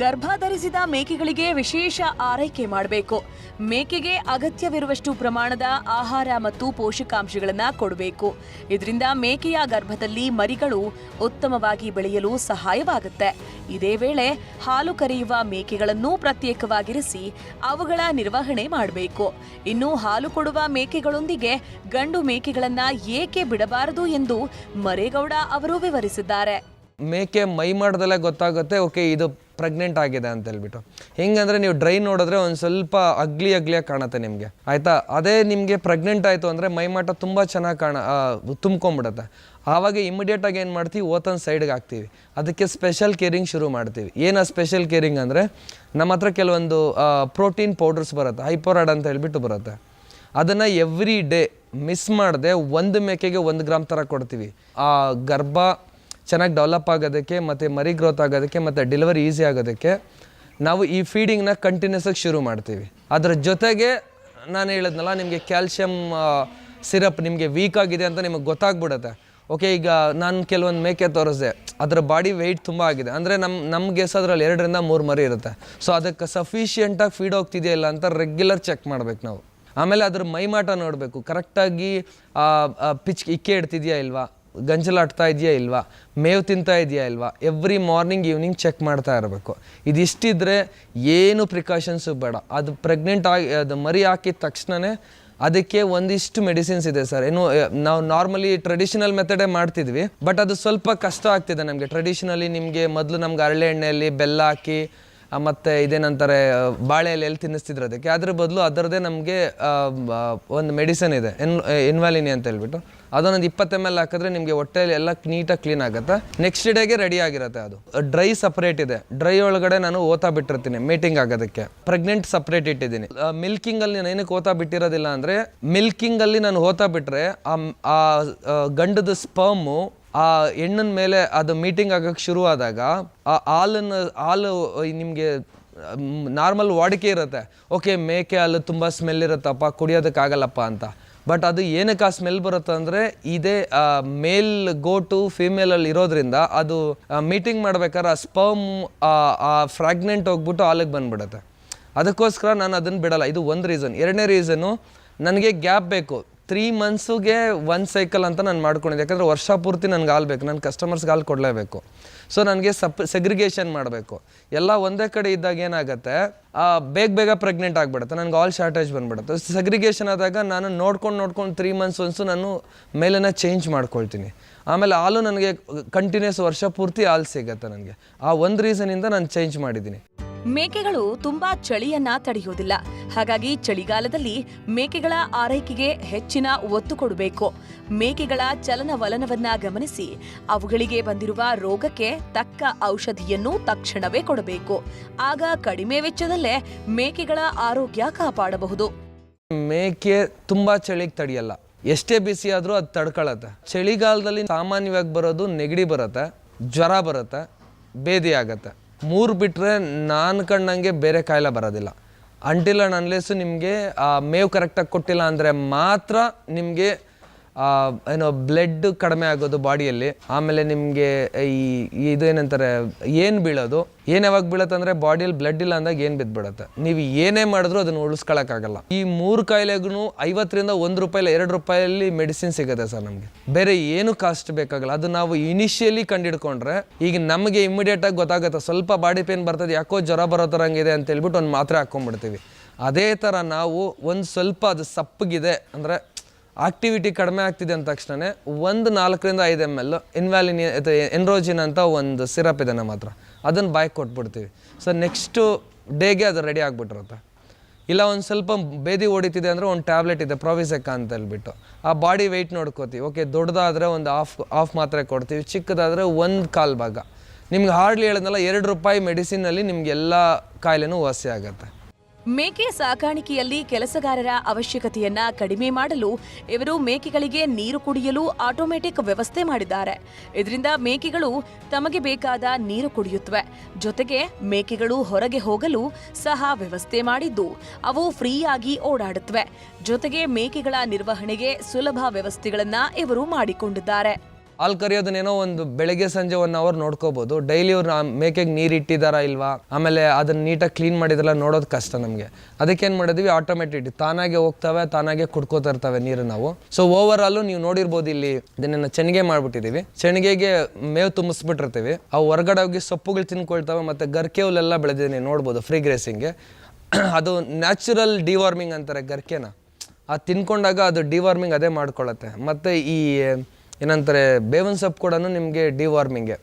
ಗರ್ಭಧರಿಸಿದ ಮೇಕೆಗಳಿಗೆ ವಿಶೇಷ ಆರೈಕೆ ಮಾಡಬೇಕು. ಮೇಕೆಗೆ ಅಗತ್ಯವಿರುವಷ್ಟು ಪ್ರಮಾಣದ ಆಹಾರ ಮತ್ತು ಪೋಷಕಾಂಶಗಳನ್ನು ಕೊಡಬೇಕು. ಇದರಿಂದ ಮೇಕೆಯ ಗರ್ಭದಲ್ಲಿ ಮರಿಗಳು ಉತ್ತಮವಾಗಿ ಬೆಳೆಯಲು ಸಹಾಯವಾಗುತ್ತೆ. ಇದೇ ವೇಳೆ ಹಾಲು ಕರೆಯುವ ಮೇಕೆಗಳನ್ನು ಪ್ರತ್ಯೇಕವಾಗಿರಿಸಿ ಅವುಗಳ ನಿರ್ವಹಣೆ ಮಾಡಬೇಕು. ಇನ್ನು ಹಾಲು ಕೊಡುವ ಮೇಕೆಗಳೊಂದಿಗೆ ಗಂಡು ಮೇಕೆಗಳನ್ನು ಏಕೆ ಬಿಡಬಾರದು ಎಂದು ಮರೇಗೌಡ ಅವರು ವಿವರಿಸಿದ್ದಾರೆ. ಮೇಕೆ ಮೈ ಮಾಡ್ದಲ್ಲೇ ಗೊತ್ತಾಗುತ್ತೆ. ಓಕೆ, ಇದು ಪ್ರೆಗ್ನೆಂಟ್ ಆಗಿದೆ ಅಂತ ಹೇಳ್ಬಿಟ್ಟು. ಹೆಂಗಂದ್ರೆ ನೀವು ಡ್ರೈ ನೋಡಿದ್ರೆ ಒಂದು ಸ್ವಲ್ಪ ಅಗ್ಲಿ ಅಗ್ಲಿಯಾಗಿ ಕಾಣುತ್ತೆ ನಿಮಗೆ. ಆಯ್ತಾ? ಅದೇ ನಿಮಗೆ ಪ್ರೆಗ್ನೆಂಟ್ ಆಯಿತು ಅಂದರೆ ಮೈಮಾಟ ತುಂಬ ಚೆನ್ನಾಗಿ ಕಾಣ ತುಂಬ್ಕೊಂಬಿಡುತ್ತೆ ಆವಾಗ ಇಮಿಡಿಯೇಟ್ ಆಗಿ ಏನು ಮಾಡ್ತೀವಿ? ಓತನ್ ಸೈಡ್ಗೆ ಹಾಕ್ತೀವಿ. ಅದಕ್ಕೆ ಸ್ಪೆಷಲ್ ಕೇರಿಂಗ್ ಶುರು ಮಾಡ್ತೀವಿ. ಏನು ಸ್ಪೆಷಲ್ ಕೇರಿಂಗ್ ಅಂದರೆ ನಮ್ಮ ಹತ್ರ ಕೆಲವೊಂದು ಪ್ರೋಟೀನ್ ಪೌಡರ್ಸ್ ಬರುತ್ತೆ. ಹೈಪೋರಾಡ್ ಅಂತ ಹೇಳ್ಬಿಟ್ಟು ಬರುತ್ತೆ. ಅದನ್ನು ಎವ್ರಿ ಡೇ ಮಿಸ್ ಮಾಡದೆ ಒಂದು ಮೇಕೆಗೆ ಒಂದು ಗ್ರಾಮ್ ಥರ ಕೊಡ್ತೀವಿ. ಆ, ಗರ್ಭ ಚೆನ್ನಾಗಿ ಡೆವಲಪ್ ಆಗೋದಕ್ಕೆ ಮತ್ತು ಮರಿ ಗ್ರೋತ್ ಆಗೋದಕ್ಕೆ ಮತ್ತು ಡೆಲಿವರಿ ಈಸಿ ಆಗೋದಕ್ಕೆ ನಾವು ಈ ಫೀಡಿಂಗ್ನ ಕಂಟಿನ್ಯೂಸ್ ಆಗಿ ಶುರು ಮಾಡ್ತೀವಿ. ಅದರ ಜೊತೆಗೆ ನಾನು ಹೇಳಿದ್ನಲ್ಲ, ನಿಮಗೆ ಕ್ಯಾಲ್ಶಿಯಮ್ ಸಿರಪ್ ನಿಮಗೆ ವೀಕ್ ಆಗಿದೆ ಅಂತ ನಿಮಗೆ ಗೊತ್ತಾಗ್ಬಿಡುತ್ತೆ. ಓಕೆ ಈಗ ನಾನು ಕೆಲವೊಂದು ಮೇಕೆ ತೋರಿಸ್ದೆ, ಅದರ ಬಾಡಿ ವೆಯ್ಟ್ ತುಂಬ ಆಗಿದೆ. ಅಂದರೆ ನಮ್ಮ ನಮ್ಮ ಗೆಸ್ ಅದರಲ್ಲಿ ಎರಡರಿಂದ ಮೂರು ಮರಿ ಇರುತ್ತೆ. ಸೊ ಅದಕ್ಕೆ ಸಫಿಷಿಯೆಂಟಾಗಿ ಫೀಡ್ ಹೋಗ್ತಿದೆಯಾ ಇಲ್ಲ ಅಂತ ರೆಗ್ಯುಲರ್ ಚೆಕ್ ಮಾಡ್ಬೇಕು ನಾವು. ಆಮೇಲೆ ಅದ್ರ ಮೈಮಾಟ ನೋಡಬೇಕು. ಕರೆಕ್ಟಾಗಿ ಪಿಚ್ ಇಕ್ಕೆ ಇಡ್ತಿದೆಯಾ ಇಲ್ವಾ? ಗಂಜಲಾಡ್ತಾ ಇದೆಯಾ ಇಲ್ವಾ? ಮೇವು ತಿಂತಾ ಇದೆಯಾ ಇಲ್ವಾ? ಎವ್ರಿ ಮಾರ್ನಿಂಗ್ ಈವ್ನಿಂಗ್ ಚೆಕ್ ಮಾಡ್ತಾ ಇರಬೇಕು. ಇದಿಷ್ಟಿದ್ರೆ ಏನು ಪ್ರಿಕಾಷನ್ಸು ಬೇಡ. ಅದು ಪ್ರೆಗ್ನೆಂಟ್ ಆಗಿ, ಅದು ಮರಿ ಹಾಕಿದ ತಕ್ಷಣವೇ ಅದಕ್ಕೆ ಒಂದಿಷ್ಟು ಮೆಡಿಸಿನ್ಸ್ ಇದೆ ಸರ್. ಏನು ನಾವು ನಾರ್ಮಲಿ ಟ್ರೆಡಿಷನಲ್ ಮೆಥಡೇ ಮಾಡ್ತಿದ್ವಿ ಬಟ್ ಅದು ಸ್ವಲ್ಪ ಕಷ್ಟ ಆಗ್ತಿದೆ ನಮಗೆ. ಟ್ರೆಡಿಷನಲಿ ನಿಮಗೆ ಮೊದಲು ನಮ್ಗೆ ಅರಳೆ ಎಣ್ಣೆಯಲ್ಲಿ ಬೆಲ್ಲ ಹಾಕಿ ಮತ್ತು ಇದೇನಂತಾರೆ ಬಾಳೆ ಎಲೆಯಲ್ಲಿ ತಿನ್ನಿಸ್ತಿದ್ರು ಅದಕ್ಕೆ. ಅದ್ರ ಬದಲು ಅದರದೇ ನಮಗೆ ಒಂದು ಮೆಡಿಸನ್ ಇದೆ. ಎನ್ ಇನ್ವಾಲಿನಿ ಅಂತ ಹೇಳ್ಬಿಟ್ಟು. ಅದನ್ನೊಂದು ಇಪ್ಪತ್ತು ಎಂ ಎಲ್ ಹಾಕಿದ್ರೆ ನಿಮಗೆ ಹೊಟ್ಟೆಯಲ್ಲಿ ಎಲ್ಲ ನೀಟಾಗಿ ಕ್ಲೀನ್ ಆಗುತ್ತೆ. ನೆಕ್ಸ್ಟ್ ಡೇಗೆ ರೆಡಿ ಆಗಿರುತ್ತೆ ಅದು. ಡ್ರೈ ಸಪ್ರೇಟ್ ಇದೆ. ಡ್ರೈ ಒಳಗಡೆ ನಾನು ಓತಾ ಬಿಟ್ಟಿರ್ತೀನಿ ಮೀಟಿಂಗ್ ಆಗೋದಕ್ಕೆ. ಪ್ರೆಗ್ನೆಂಟ್ ಸಪ್ರೇಟ್ ಇಟ್ಟಿದ್ದೀನಿ. ಮಿಲ್ಕಿಂಗ್ ಅಲ್ಲಿ ನಾನು ಏನಕ್ಕೆ ಓತಾ ಬಿಟ್ಟಿರೋದಿಲ್ಲ ಅಂದರೆ ಮಿಲ್ಕಿಂಗ್ ಅಲ್ಲಿ ನಾನು ಓತಾ ಬಿಟ್ಟರೆ ಆ ಗಂಡದ ಸ್ಪರ್ಮು ಆ ಹೆಣ್ಣಿನ ಮೇಲೆ ಅದು ಮೀಟಿಂಗ್ ಆಗೋಕ್ಕೆ ಶುರು ಆದಾಗ ಆ ಹಾಲನ್ನು, ಹಾಲು ನಿಮಗೆ ನಾರ್ಮಲ್ ವಾಡಿಕೆ ಇರುತ್ತೆ. ಓಕೆ ಮೇಕೆ ಹಾಲು ತುಂಬ ಸ್ಮೆಲ್ ಇರುತ್ತಪ್ಪ, ಕುಡಿಯೋದಕ್ಕಾಗಲ್ಲಪ್ಪ ಅಂತ. ಬಟ್ ಅದು ಏನಕ್ಕೆ ಆ ಸ್ಮೆಲ್ ಬರುತ್ತೆ ಅಂದರೆ ಇದೇ ಮೇಲ್ ಗೋಟು ಫಿಮೇಲಲ್ಲಿ ಇರೋದ್ರಿಂದ ಅದು ಮೀಟಿಂಗ್ ಮಾಡ್ಬೇಕಾದ್ರೆ ಆ ಸ್ಪರ್ಮ್ ಆ ಫ್ರಾಗ್ನೆಂಟ್ ಹೋಗ್ಬಿಟ್ಟು ಹಾಲಿಗೆ ಬಂದ್ಬಿಡುತ್ತೆ. ಅದಕ್ಕೋಸ್ಕರ ನಾನು ಅದನ್ನು ಬಿಡಲ್ಲ. ಇದು ಒಂದು ರೀಸನ್ ಎರಡನೇ ರೀಸನು ನನಗೆ ಗ್ಯಾಪ್ ಬೇಕು. ತ್ರೀ ಮಂತ್ಸಿಗೆ ಒನ್ ಸೈಕಲ್ ಅಂತ ನಾನು ಮಾಡ್ಕೊಂಡಿದ್ದೆ. ಯಾಕಂದರೆ ವರ್ಷ ಪೂರ್ತಿ ನನಗೆ ಹಾಲು ಬೇಕು. ನನ್ನ ಕಸ್ಟಮರ್ಸ್ಗೆ ಹಾಲು ಕೊಡಲೇಬೇಕು. ಸೊ ನನಗೆ ಸಪ್ ಸೆಗ್ರಿಗೇಷನ್ ಮಾಡಬೇಕು. ಎಲ್ಲ ಒಂದೇ ಕಡೆ ಇದ್ದಾಗ ಏನಾಗುತ್ತೆ? ಬೇಗ ಬೇಗ ಪ್ರೆಗ್ನೆಂಟ್ ಆಗಿಬಿಡುತ್ತೆ. ನನಗೆ ಆಲ್ ಶಾರ್ಟೇಜ್ ಬಂದ್ಬಿಡುತ್ತೆ. ಸೆಗ್ರಿಗೇಷನ್ ಆದಾಗ ನಾನು ನೋಡ್ಕೊಂಡು ನೋಡ್ಕೊಂಡು ತ್ರೀ ಮಂತ್ಸ್ ಒನ್ಸು ನಾನು ಮೇಲೆನ ಚೇಂಜ್ ಮಾಡ್ಕೊಳ್ತೀನಿ. ಆಮೇಲೆ ಹಾಲು ನನಗೆ ಕಂಟಿನ್ಯೂಸ್ ವರ್ಷ ಪೂರ್ತಿ ಹಾಲು ಸಿಗುತ್ತೆ ನನಗೆ. ಆ ಒಂದು ರೀಸನಿಂದ ನಾನು ಚೇಂಜ್ ಮಾಡಿದ್ದೀನಿ. ಮೇಕೆಗಳು ತುಂಬಾ ಚಳಿಯನ್ನ ತಡೆಯೋದಿಲ್ಲ ಹಾಗಾಗಿ ಚಳಿಗಾಲದಲ್ಲಿ ಮೇಕೆಗಳ ಆರೈಕೆಗೆ ಹೆಚ್ಚಿನ ಒತ್ತು ಕೊಡಬೇಕು. ಮೇಕೆಗಳ ಚಲನವಲನವನ್ನ ಗಮನಿಸಿ. ಅವುಗಳಿಗೆ ಬಂದಿರುವ ರೋಗಕ್ಕೆ ತಕ್ಕ ಔಷಧಿಯನ್ನು ತಕ್ಷಣವೇ ಕೊಡಬೇಕು. ಆಗ ಕಡಿಮೆ ವೆಚ್ಚದಲ್ಲೇ ಮೇಕೆಗಳ ಆರೋಗ್ಯ ಕಾಪಾಡಬಹುದು. ಮೇಕೆ ತುಂಬಾ ಚಳಿಗೆ ತಡೆಯಲ್ಲ. ಎಷ್ಟೇ ಬಿಸಿ ಆದ್ರೂ ಅದು ತಡ್ಕೊಳತ್ತೆ. ಚಳಿಗಾಲದಲ್ಲಿ ಸಾಮಾನ್ಯವಾಗಿ ಬರೋದು ನೆಗಡಿ ಬರುತ್ತೆ, ಜ್ವರ ಬರುತ್ತೆ, ಬೇದಿ ಆಗತ್ತೆ. ಮೂರು ಬಿಟ್ಟರೆ ನಾನು ಕಂಡಂಗೆ ಬೇರೆ ಕಾಯಿಲೆ ಬರೋದಿಲ್ಲ. ಅಂಟಿಲ್ ಅಂಡ್ ಅನ್ಲೆಸ್ ನಿಮಗೆ ಮೇವು ಕರೆಕ್ಟಾಗಿ ಕೊಟ್ಟಿಲ್ಲ ಅಂದರೆ ಮಾತ್ರ ನಿಮಗೆ ಏನೋ ಬ್ಲಡ್ ಕಡಿಮೆ ಆಗೋದು ಬಾಡಿಯಲ್ಲಿ. ಆಮೇಲೆ ನಿಮಗೆ ಈ ಇದೇನಂತಾರೆ, ಏನು ಬೀಳೋದು? ಏನು ಯಾವಾಗ ಬೀಳತ್ತೆ ಅಂದರೆ ಬಾಡಿಯಲ್ಲಿ ಬ್ಲಡ್ ಇಲ್ಲ ಅಂದಾಗ ಏನು ಬಿದ್ದುಬಿಡುತ್ತೆ? ನೀವು ಏನೇ ಮಾಡಿದ್ರು ಅದನ್ನು ಉಳಿಸ್ಕೊಳಕ್ಕಾಗಲ್ಲ. ಈ ಮೂರು ಕಾಯಿಲೆಗೂ ಐವತ್ತರಿಂದ ಒಂದು ರೂಪಾಯಿ ಇಲ್ಲ ಎರಡು ರೂಪಾಯಲ್ಲಿ ಮೆಡಿಸಿನ್ ಸಿಗುತ್ತೆ ಸರ್ ನಮಗೆ. ಬೇರೆ ಏನು ಕಾಸ್ಟ್ ಬೇಕಾಗಲ್ಲ. ಅದು ನಾವು ಇನಿಷಿಯಲಿ ಕಂಡಿಡ್ಕೊಂಡ್ರೆ ಈಗ ನಮಗೆ ಇಮಿಡಿಯೇಟಾಗಿ ಗೊತ್ತಾಗುತ್ತೆ. ಸ್ವಲ್ಪ ಬಾಡಿ ಪೇನ್ ಬರ್ತದೆ, ಯಾಕೋ ಜ್ವರ ಬರೋ ಥರ ಹಂಗಿದೆ ಅಂತ ಹೇಳ್ಬಿಟ್ಟು ಒಂದು ಮಾತ್ರೆ ಹಾಕ್ಕೊಂಡ್ಬಿಡ್ತೀವಿ ಅದೇ ಥರ ನಾವು ಒಂದು ಸ್ವಲ್ಪ ಅದು ಸಪ್ಪಗಿದೆ ಅಂದರೆ ಆಕ್ಟಿವಿಟಿ ಕಡಿಮೆ ಆಗ್ತಿದೆ ಅಂದ ತಕ್ಷಣ ಒಂದು ನಾಲ್ಕರಿಂದ ಐದು ಎಂ ಎಲ್ ಇನ್ವ್ಯಾಲಿನಿ ಎನ್ರೋಜಿನ್ ಅಂತ ಒಂದು ಸಿರಪ್ ಇದೆ ನಮ್ಮ ಹತ್ರ. ಅದನ್ನು ಬಾಯ್ ಕೊಟ್ಬಿಡ್ತೀವಿ. ಸೊ ನೆಕ್ಸ್ಟು ಡೇಗೆ ಅದು ರೆಡಿ ಆಗಿಬಿಟ್ಟಿರುತ್ತೆ. ಇಲ್ಲ, ಒಂದು ಸ್ವಲ್ಪ ಬೇದಿ ಹೊಡಿತಿದೆ ಅಂದರೆ ಒಂದು ಟ್ಯಾಬ್ಲೆಟ್ ಇದೆ ಪ್ರೊವಿಸೆಕ್ ಅಂತ ಹೇಳ್ಬಿಟ್ಟು. ಆ ಬಾಡಿ ವೆಯ್ಟ್ ನೋಡ್ಕೋತೀವಿ. ಓಕೆ ದೊಡ್ಡದಾದರೆ ಒಂದು ಆಫ್ ಆಫ್ ಮಾತ್ರೆ ಕೊಡ್ತೀವಿ, ಚಿಕ್ಕದಾದರೆ ಒಂದು ಕಾಲು ಭಾಗ. ನಿಮ್ಗೆ ಹಾರ್ಡ್ಲಿ ಹೇಳಿದ್ನಲ್ಲ, ಎರಡು ರೂಪಾಯಿ ಮೆಡಿಸಿನಲ್ಲಿ ನಿಮ್ಗೆ ಎಲ್ಲ ಕಾಯಿಲೆನೂ ವಾಸಿ ಆಗುತ್ತೆ. ಮೇಕೆ ಸಾಕಾಣಿಕೆಯಲ್ಲಿ ಕೆಲಸಗಾರರ ಅವಶ್ಯಕತೆಯನ್ನ ಕಡಿಮೆ ಮಾಡಲು ಇವರು ಮೇಕೆಗಳಿಗೆ ನೀರು ಕುಡಿಯಲು ಆಟೋಮೆಟಿಕ್ ವ್ಯವಸ್ಥೆ ಮಾಡಿದ್ದಾರೆ. ಇದರಿಂದ ಮೇಕೆಗಳು ತಮಗೆ ಬೇಕಾದ ನೀರು ಕುಡಿಯುತ್ತವೆ. ಜೊತೆಗೆ ಮೇಕೆಗಳು ಹೊರಗೆ ಹೋಗಲು ಸಹ ವ್ಯವಸ್ಥೆ ಮಾಡಿದ್ದು, ಅವು ಫ್ರೀಯಾಗಿ ಓಡಾಡುತ್ತವೆ. ಜೊತೆಗೆ ಮೇಕೆಗಳ ನಿರ್ವಹಣೆಗೆ ಸುಲಭ ವ್ಯವಸ್ಥೆಗಳನ್ನ ಇವರು ಮಾಡಿಕೊಂಡಿದ್ದಾರೆ. ಹಾಲು ಕರಿಯೋದನ್ನೇನೋ ಒಂದು ಬೆಳಗ್ಗೆ ಸಂಜೆ ಒನ್ ಅವರ್ ನೋಡ್ಕೋಬೋದು. ಡೈಲಿ ಅವ್ರು ಮೇಕೆಗೆ ನೀರು ಇಟ್ಟಿದ್ದಾರಾ ಇಲ್ವಾ? ಆಮೇಲೆ ಅದನ್ನ ನೀಟಾಗಿ ಕ್ಲೀನ್ ಮಾಡಿದ್ರಲ್ಲ ನೋಡೋದು ಕಷ್ಟ ನಮಗೆ. ಅದಕ್ಕೆ ಏನು ಮಾಡಿದ್ವಿ? ಆಟೋಮೆಟಿಕ್ ತಾನಾಗೆ ಹೋಗ್ತವೆ, ತಾನಾಗೆ ಕುಡ್ಕೋತಾ ಇರ್ತವೆ ನೀರು ನಾವು. ಸೊ ಓವರ್ ನೀವು ನೋಡಿರ್ಬೋದು ಇಲ್ಲಿ ಇದನ್ನ ಚೆನ್ನಿಗೆ ಮಾಡಿಬಿಟ್ಟಿದ್ದೀವಿ ಚೆಣಿಗೆಗೆ ಮೇವು ತುಂಬಿಸ್ಬಿಟ್ಟಿರ್ತೀವಿ. ಅವು ಹೊರಗಡೆ ಹೋಗಿ ಸೊಪ್ಪುಗಳು ತಿನ್ಕೊಳ್ತವೆ ಮತ್ತೆ ಗರ್ಕೆ ಹುಲ್ಲೆಲ್ಲ ಬೆಳೆದಿದ್ದೀನಿ ನೋಡ್ಬೋದು ಫ್ರೀ ಗ್ರೇಸಿಂಗ್ಗೆ ಅದು ನ್ಯಾಚುರಲ್ ಡಿವಾರ್ಮಿಂಗ್ ಅಂತಾರೆ ಗರ್ಕೆನ. ಅದು ತಿನ್ಕೊಂಡಾಗ ಅದು ಡಿವಾರ್ಮಿಂಗ್ ಅದೇ ಮಾಡ್ಕೊಳ್ಳುತ್ತೆ ಮತ್ತು ಈ ಏನಂತಾರೆ, ಬೇವನ್ ಸೊಪ್ಪು ಕೂಡ ನಿಮಗೆ ಡಿವಾರ್ಮಿಂಗೆ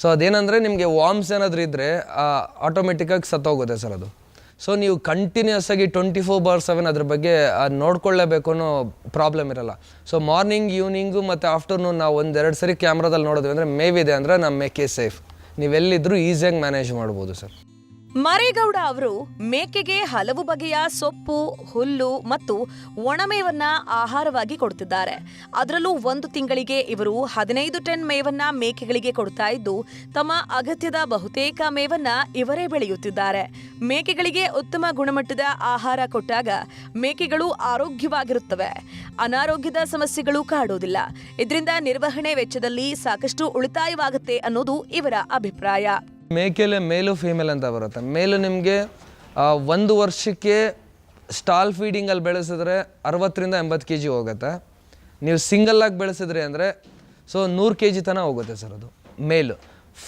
ಸೊ ಅದೇನಂದರೆ ನಿಮಗೆ ವಾಮ್ಸ್ ಏನಾದರೂ ಇದ್ದರೆ ಆಟೋಮೆಟಿಕ್ಕಾಗಿ ಸತ್ತೋಗುತ್ತೆ ಸರ್ ಅದು. ಸೊ ನೀವು ಕಂಟಿನ್ಯೂಸ್ ಆಗಿ ಟ್ವೆಂಟಿ ಫೋರ್ ಬಾರ್ ಸೆವೆನ್ ಅದ್ರ ಬಗ್ಗೆ ನೋಡ್ಕೊಳ್ಳೇಬೇಕು ಅನ್ನೋ ಪ್ರಾಬ್ಲಮ್ ಇರಲ್ಲ. ಸೊ ಮಾರ್ನಿಂಗ್ ಈವ್ನಿಂಗು ಮತ್ತು ಆಫ್ಟರ್ನೂನ್ ನಾವು ಒಂದೆರಡು ಸರಿ ಕ್ಯಾಮ್ರಾದಲ್ಲಿ ನೋಡಿದ್ವಿ ಅಂದರೆ ಮೇವಿದೆ ಅಂದರೆ ನಮ್ಮ ಮೇಕೆ ಸೇಫ್ ನೀವೆಲ್ಲಿದ್ದರೂ ಈಸಿಯಾಗಿ ಮ್ಯಾನೇಜ್ ಮಾಡ್ಬೋದು ಸರ್. ಮರೇಗೌಡ ಅವರು ಮೇಕೆಗೆ ಹಲವು ಬಗೆಯ ಸೊಪ್ಪು, ಹುಲ್ಲು ಮತ್ತು ಒಣಮೇವನ್ನ ಆಹಾರವಾಗಿ ಕೊಡುತ್ತಿದ್ದಾರೆ. ಅದರಲ್ಲೂ ಒಂದು ತಿಂಗಳಿಗೆ ಇವರು ಹದಿನೈದು ಟನ್ ಮೇವನ್ನ ಮೇಕೆಗಳಿಗೆ ಕೊಡ್ತಾ ಇದ್ದು, ತಮ್ಮ ಅಗತ್ಯದ ಬಹುತೇಕ ಮೇವನ್ನ ಇವರೇ ಬೆಳೆಯುತ್ತಿದ್ದಾರೆ. ಮೇಕೆಗಳಿಗೆ ಉತ್ತಮ ಗುಣಮಟ್ಟದ ಆಹಾರ ಕೊಟ್ಟಾಗ ಮೇಕೆಗಳು ಆರೋಗ್ಯವಾಗಿರುತ್ತವೆ. ಅನಾರೋಗ್ಯದ ಸಮಸ್ಯೆಗಳು ಕಾಡೋದಿಲ್ಲ. ಇದರಿಂದ ನಿರ್ವಹಣೆ ವೆಚ್ಚದಲ್ಲಿ ಸಾಕಷ್ಟು ಉಳಿತಾಯವಾಗುತ್ತೆ ಅನ್ನೋದು ಇವರ ಅಭಿಪ್ರಾಯ. ಮೇಕೆಲೆ ಮೇಲು ಫೀಮೇಲ್ ಅಂತ ಬರುತ್ತೆ. ಮೇಲು ನಿಮಗೆ ಒಂದು ವರ್ಷಕ್ಕೆ ಸ್ಟಾಲ್ ಫೀಡಿಂಗಲ್ಲಿ ಬೆಳೆಸಿದ್ರೆ ಅರವತ್ತರಿಂದ ಎಂಬತ್ತು ಕೆ ಜಿ ಹೋಗುತ್ತೆ. ನೀವು ಸಿಂಗಲ್ಲಾಗಿ ಬೆಳೆಸಿದ್ರಿ ಅಂದರೆ ಸೊ ನೂರು ಕೆ ಜಿ ತನಕ ಹೋಗುತ್ತೆ ಸರ್ ಅದು, ಮೇಲು.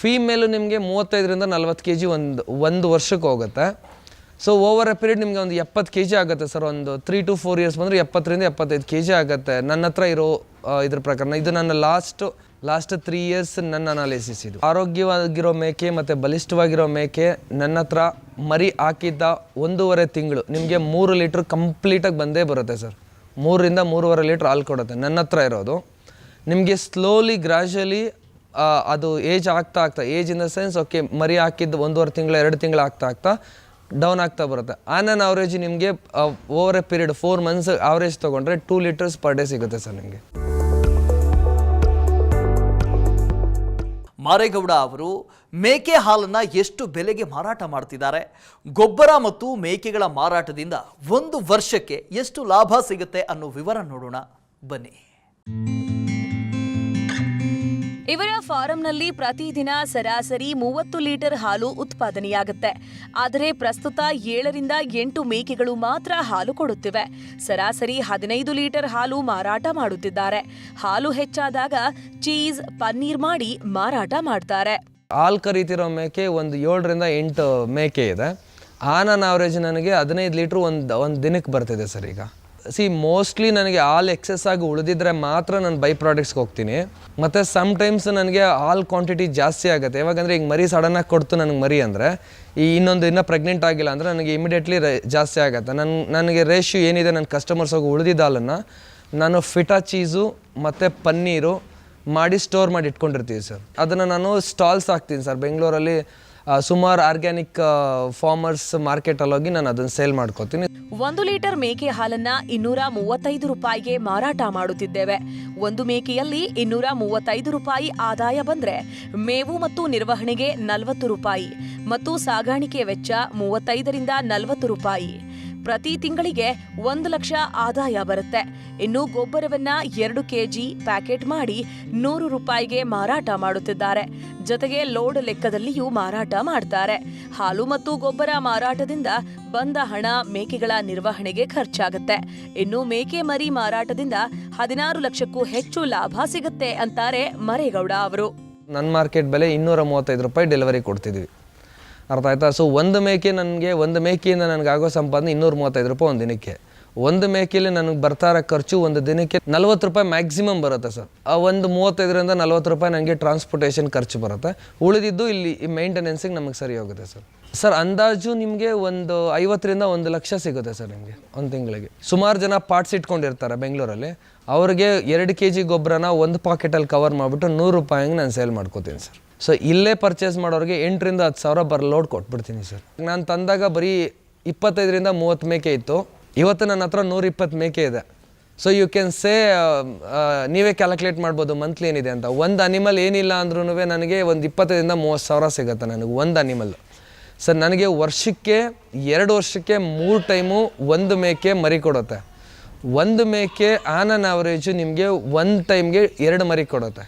ಫೀಮೇಲು ನಿಮಗೆ ಮೂವತ್ತೈದರಿಂದ ನಲ್ವತ್ತು ಕೆ ಜಿ ಒಂದು ಒಂದು ವರ್ಷಕ್ಕೆ ಹೋಗುತ್ತೆ. ಸೊ ಓವರ್ ಎ ಪೀರಿಯಡ್ ನಿಮಗೆ ಒಂದು ಎಪ್ಪತ್ತು ಕೆ ಜಿ ಆಗುತ್ತೆ ಸರ್ ಒಂದು ತ್ರೀ ಟು ಫೋರ್ ಇಯರ್ಸ್ ಬಂದರೆ ಎಪ್ಪತ್ತರಿಂದ ಎಪ್ಪತ್ತೈದು ಕೆ ಜಿ ಆಗುತ್ತೆ. ನನ್ನ ಹತ್ರ ಇರೋ ಇದ್ರ ಪ್ರಕಾರ ಇದು ನನ್ನ ಲಾಸ್ಟ್ ಲಾಸ್ಟ್ ತ್ರೀ ಇಯರ್ಸ್ ನನ್ನ ಅನಾಲಿಸಿಸ್ ಇದು. ಆರೋಗ್ಯವಾಗಿರೋ ಮೇಕೆ ಮತ್ತು ಬಲಿಷ್ಠವಾಗಿರೋ ಮೇಕೆ ನನ್ನ ಹತ್ರ ಮರಿ ಹಾಕಿದ್ದ ಒಂದೂವರೆ ತಿಂಗಳು. ನಿಮಗೆ ಮೂರು ಲೀಟ್ರ್ ಕಂಪ್ಲೀಟಾಗಿ ಬಂದೇ ಬರುತ್ತೆ ಸರ್. ಮೂರರಿಂದ ಮೂರುವರೆ ಲೀಟ್ರ್ ಹಾಲು ಕೊಡುತ್ತೆ. ನನ್ನ ಹತ್ರ ಇರೋದು. ನಿಮಗೆ ಸ್ಲೋಲಿ ಗ್ರ್ಯಾಜುಲಿ ಅದು ಏಜ್ ಆಗ್ತಾ ಆಗ್ತಾ age in the sense okay ಮರಿ ಹಾಕಿದ್ದು ಒಂದೂವರೆ ತಿಂಗಳು, ಎರಡು ತಿಂಗಳು ಆಗ್ತಾ ಆಗ್ತಾ ಡೌನ್ ಆಗ್ತಾ ಬರುತ್ತೆ. ಆನ್ ಆನ್ ಅವರೇಜ್ ನಿಮಗೆ over a period four months average ತೊಗೊಂಡ್ರೆ ಟೂ ಲೀಟರ್ಸ್ ಪರ್ ಡೇ ಸಿಗುತ್ತೆ ಸರ್ ನಿಮಗೆ. ಮಾರೇಗೌಡ ಅವರು ಮೇಕೆ ಹಾಲನ್ನು ಎಷ್ಟು ಬೆಲೆಗೆ ಮಾರಾಟ ಮಾಡ್ತಿದ್ದಾರೆ? ಗೊಬ್ಬರ ಮತ್ತು ಮೇಕೆಗಳ ಮಾರಾಟದಿಂದ ಒಂದು ವರ್ಷಕ್ಕೆ ಎಷ್ಟು ಲಾಭ ಸಿಗುತ್ತೆ ಅನ್ನೋ ವಿವರ ನೋಡೋಣ. ಬನ್ನಿ. ಇವರ ಫಾರಂನಲ್ಲಿ ಪ್ರತಿದಿನ ಸರಾಸರಿ ಮೂವತ್ತು ಲೀಟರ್ ಹಾಲು ಉತ್ಪಾದನೆಯಾಗುತ್ತೆ. ಆದರೆ ಪ್ರಸ್ತುತ ಏಳರಿಂದ ಎಂಟು ಮೇಕೆಗಳು ಮಾತ್ರ ಹಾಲು ಕೊಡುತ್ತಿವೆ. ಸರಾಸರಿ ಹದಿನೈದು ಲೀಟರ್ ಹಾಲು ಮಾರಾಟ ಮಾಡುತ್ತಿದ್ದಾರೆ. ಹಾಲು ಹೆಚ್ಚಾದಾಗ ಚೀಸ್, ಪನ್ನೀರ್ ಮಾಡಿ ಮಾರಾಟ ಮಾಡ್ತಾರೆ. ಹಾಲು ಕರಿತಿರೋ ಮೇಕೆ ಒಂದು ಏಳರಿಂದ ಎಂಟು ಮೇಕೆ ಇದೆ. ಆನ್ ಆನ್ ಆವ್ರೇಜ್ ನನಗೆ ಹದಿನೈದು ಲೀಟ್ರ್ ಒಂದು ಒಂದು ದಿನಕ್ಕೆ ಬರ್ತಿದೆ ಸರ್ ಈಗ. ಸಿ ಮೋಸ್ಟ್ಲಿ ನನಗೆ ಆಲ್ ಎಕ್ಸೆಸ್ ಆಗಿ ಉಳಿದಿದ್ರೆ ಮಾತ್ರ ನಾನು ಬೈ ಪ್ರಾಡಕ್ಟ್ಸ್ಗೆ ಹೋಗ್ತೀನಿ. ಮತ್ತು ಸಮ್ಟೈಮ್ಸ್ ನನಗೆ ಆಲ್ ಕ್ವಾಂಟಿಟಿ ಜಾಸ್ತಿ ಆಗುತ್ತೆ. ಯಾವಾಗಂದರೆ ಈಗ ಮರಿ ಸಡನ್ನಾಗಿ ಕೊಡ್ತು ನನಗೆ ಮರಿ ಅಂದರೆ, ಈ ಇನ್ನೊಂದು ಇನ್ನೂ ಪ್ರೆಗ್ನೆಂಟ್ ಆಗಿಲ್ಲ ಅಂದರೆ ನನಗೆ ಇಮಿಡಿಯೇಟ್ಲಿ ಜಾಸ್ತಿ ಆಗುತ್ತೆ. ನನ್ನ ನನಗೆ ರೇಷ್ಯೂ ಏನಿದೆ ನನ್ನ ಕಸ್ಟಮರ್ಸ್ ಹೋಗಿ ಉಳಿದಿದ್ದ ಹಾಲನ್ನು ನಾನು ಫಿಟಾ ಚೀಸು ಮತ್ತು ಪನ್ನೀರು ಮಾಡಿ ಸ್ಟೋರ್ ಮಾಡಿ ಇಟ್ಕೊಂಡಿರ್ತೀವಿ ಸರ್. ಅದನ್ನು ನಾನು ಸ್ಟಾಲ್ಸ್ ಹಾಕ್ತೀನಿ ಸರ್. ಬೆಂಗಳೂರಲ್ಲಿ ಸುಮಾರು ಆರ್ಗ್ಯಾನಿಕ್ ಫಾರ್ಮರ್ಸ್ ಮಾರ್ಕೆಟಲ್ಲಿ ಹೋಗಿ ನಾನು ಅದನ್ನು ಸೇಲ್ ಮಾಡ್ಕೋತೀನಿ. ಒಂದು ಲೀಟರ್ ಮೇಕೆ ಹಾಲನ್ನ ಇನ್ನೂರ ಮೂವತ್ತೈದು ರೂಪಾಯಿಗೆ ಮಾರಾಟ ಮಾಡುತ್ತಿದ್ದೇವೆ. ಒಂದು ಮೇಕೆಯಲ್ಲಿ ಇನ್ನೂರ ಮೂವತ್ತೈದು ರೂಪಾಯಿ ಆದಾಯ ಬಂದ್ರೆ ಮೇವು ಮತ್ತು ನಿರ್ವಹಣೆಗೆ ನಲವತ್ತು ರೂಪಾಯಿ ಮತ್ತು ಸಾಗಾಣಿಕೆ ವೆಚ್ಚ ಮೂವತ್ತೈದರಿಂದ ನಲವತ್ತು ರೂಪಾಯಿ. ಪ್ರತಿ ತಿಂಗಳಿಗೆ ಒಂದು ಲಕ್ಷ ಆದಾಯ ಬರುತ್ತೆ. ಇನ್ನು ಗೊಬ್ಬರವನ್ನ ಎರಡು ಕೆಜಿ ಪ್ಯಾಕೆಟ್ ಮಾಡಿ ನೂರು ರೂಪಾಯಿಗೆ ಮಾರಾಟ ಮಾಡುತ್ತಿದ್ದಾರೆ. ಜೊತೆಗೆ ಲೋಡ್ ಲೆಕ್ಕದಲ್ಲಿಯೂ ಮಾರಾಟ ಮಾಡ್ತಾರೆ. ಹಾಲು ಮತ್ತು ಗೊಬ್ಬರ ಮಾರಾಟದಿಂದ ಬಂದ ಹಣ ಮೇಕೆಗಳ ನಿರ್ವಹಣೆಗೆ ಖರ್ಚಾಗುತ್ತೆ. ಇನ್ನು ಮೇಕೆ ಮರಿ ಮಾರಾಟದಿಂದ ಹದಿನಾರು ಲಕ್ಷಕ್ಕೂ ಹೆಚ್ಚು ಲಾಭ ಸಿಗುತ್ತೆ ಅಂತಾರೆ ಮರೇಗೌಡ ಅವರು. ನನ್ನ ಮಾರ್ಕೆಟ್ ಬೆಲೆ ಇನ್ನೂರ ಮೂವತ್ತೈದು ರೂಪಾಯಿ ಡೆಲಿವರಿ ಕೊಡ್ತಿದ್ವಿ. ಅರ್ಥ ಆಯ್ತಾ ಸೊ ಒಂದು ಮೇಕೆ ನನಗೆ, ಒಂದು ಮೇಕೆಯಿಂದ ನನಗಾಗೋ ಸಂಪಾದನೆ ಇನ್ನೂರ ಮೂವತ್ತೈದು ರೂಪಾಯಿ ಒಂದು ದಿನಕ್ಕೆ. ಒಂದು ಮೇಕೆಯಲ್ಲಿ ನನಗೆ ಬರ್ತಾ ಖರ್ಚು ಒಂದು ದಿನಕ್ಕೆ ನಲ್ವತ್ತು ರೂಪಾಯಿ ಮ್ಯಾಕ್ಸಿಮಮ್ ಬರುತ್ತೆ ಸರ್. ಆ ಒಂದು ಮೂವತ್ತೈದರಿಂದ ನಲ್ವತ್ತು ರೂಪಾಯಿ ನನಗೆ ಟ್ರಾನ್ಸ್ಪೋರ್ಟೇಷನ್ ಖರ್ಚು ಬರುತ್ತೆ. ಉಳಿದಿದ್ದು ಇಲ್ಲಿ ಮೇಂಟೆನೆನ್ಸಿಗೆ ನಮಗೆ ಸರಿ ಹೋಗುತ್ತೆ ಸರ್. ಸರ್, ಅಂದಾಜು ನಿಮಗೆ ಒಂದು ಐವತ್ತರಿಂದ ಒಂದು ಲಕ್ಷ ಸಿಗುತ್ತೆ ಸರ್ ನಿಮಗೆ ಒಂದು ತಿಂಗಳಿಗೆ. ಸುಮಾರು ಜನ ಪಾರ್ಟ್ಸ್ ಇಟ್ಕೊಂಡಿರ್ತಾರೆ ಬೆಂಗಳೂರಲ್ಲಿ. ಅವ್ರಿಗೆ ಎರಡು ಕೆ ಜಿ ಗೊಬ್ಬರನ ಒಂದು ಪಾಕೆಟಲ್ಲಿ ಕವರ್ ಮಾಡಿಬಿಟ್ಟು ನೂರು ರೂಪಾಯಿಗೆ ನಾನು ಸೇಲ್ ಮಾಡ್ಕೋತೀನಿ ಸರ್. ಸೊ ಇಲ್ಲೇ ಪರ್ಚೇಸ್ ಮಾಡೋರಿಗೆ ಎಂಟರಿಂದ ಹತ್ತು ಸಾವಿರ ಬರ್ ಲೋಡ್ ಕೊಟ್ಬಿಡ್ತೀನಿ ಸರ್ ನಾನು ತಂದಾಗ ಬರೀ ಇಪ್ಪತ್ತೈದರಿಂದ ಮೂವತ್ತು ಮೇಕೆ ಇತ್ತು. ಇವತ್ತು ನನ್ನ ಹತ್ರ ನೂರ ಇಪ್ಪತ್ತು ಮೇಕೆ ಇದೆ. ಸೊ ಯು ಕ್ಯಾನ್ ಸೇ ನೀವೇ ಕ್ಯಾಲ್ಕುಲೇಟ್ ಮಾಡ್ಬೋದು ಮಂತ್ಲಿ ಏನಿದೆ ಅಂತ. ಒಂದು ಅನಿಮಲ್ ಏನಿಲ್ಲ ಅಂದ್ರೂ ನನಗೆ ಒಂದು ಇಪ್ಪತ್ತೈದರಿಂದ ಮೂವತ್ತು ಸಾವಿರ ಸಿಗುತ್ತೆ ನನಗೆ, ಒಂದು ಅನಿಮಲ್ ಸರ್ ನನಗೆ ವರ್ಷಕ್ಕೆ, ಎರಡು ವರ್ಷಕ್ಕೆ ಮೂರು ಟೈಮು ಒಂದು ಮೇಕೆ ಮರಿ ಕೊಡುತ್ತೆ. ಒಂದು ಮೇಕೆ ಆನ್ ಆನ್ ಆವ್ರೇಜು ನಿಮಗೆ ಒಂದು ಟೈಮ್ಗೆ ಎರಡು ಮರಿ ಕೊಡುತ್ತೆ.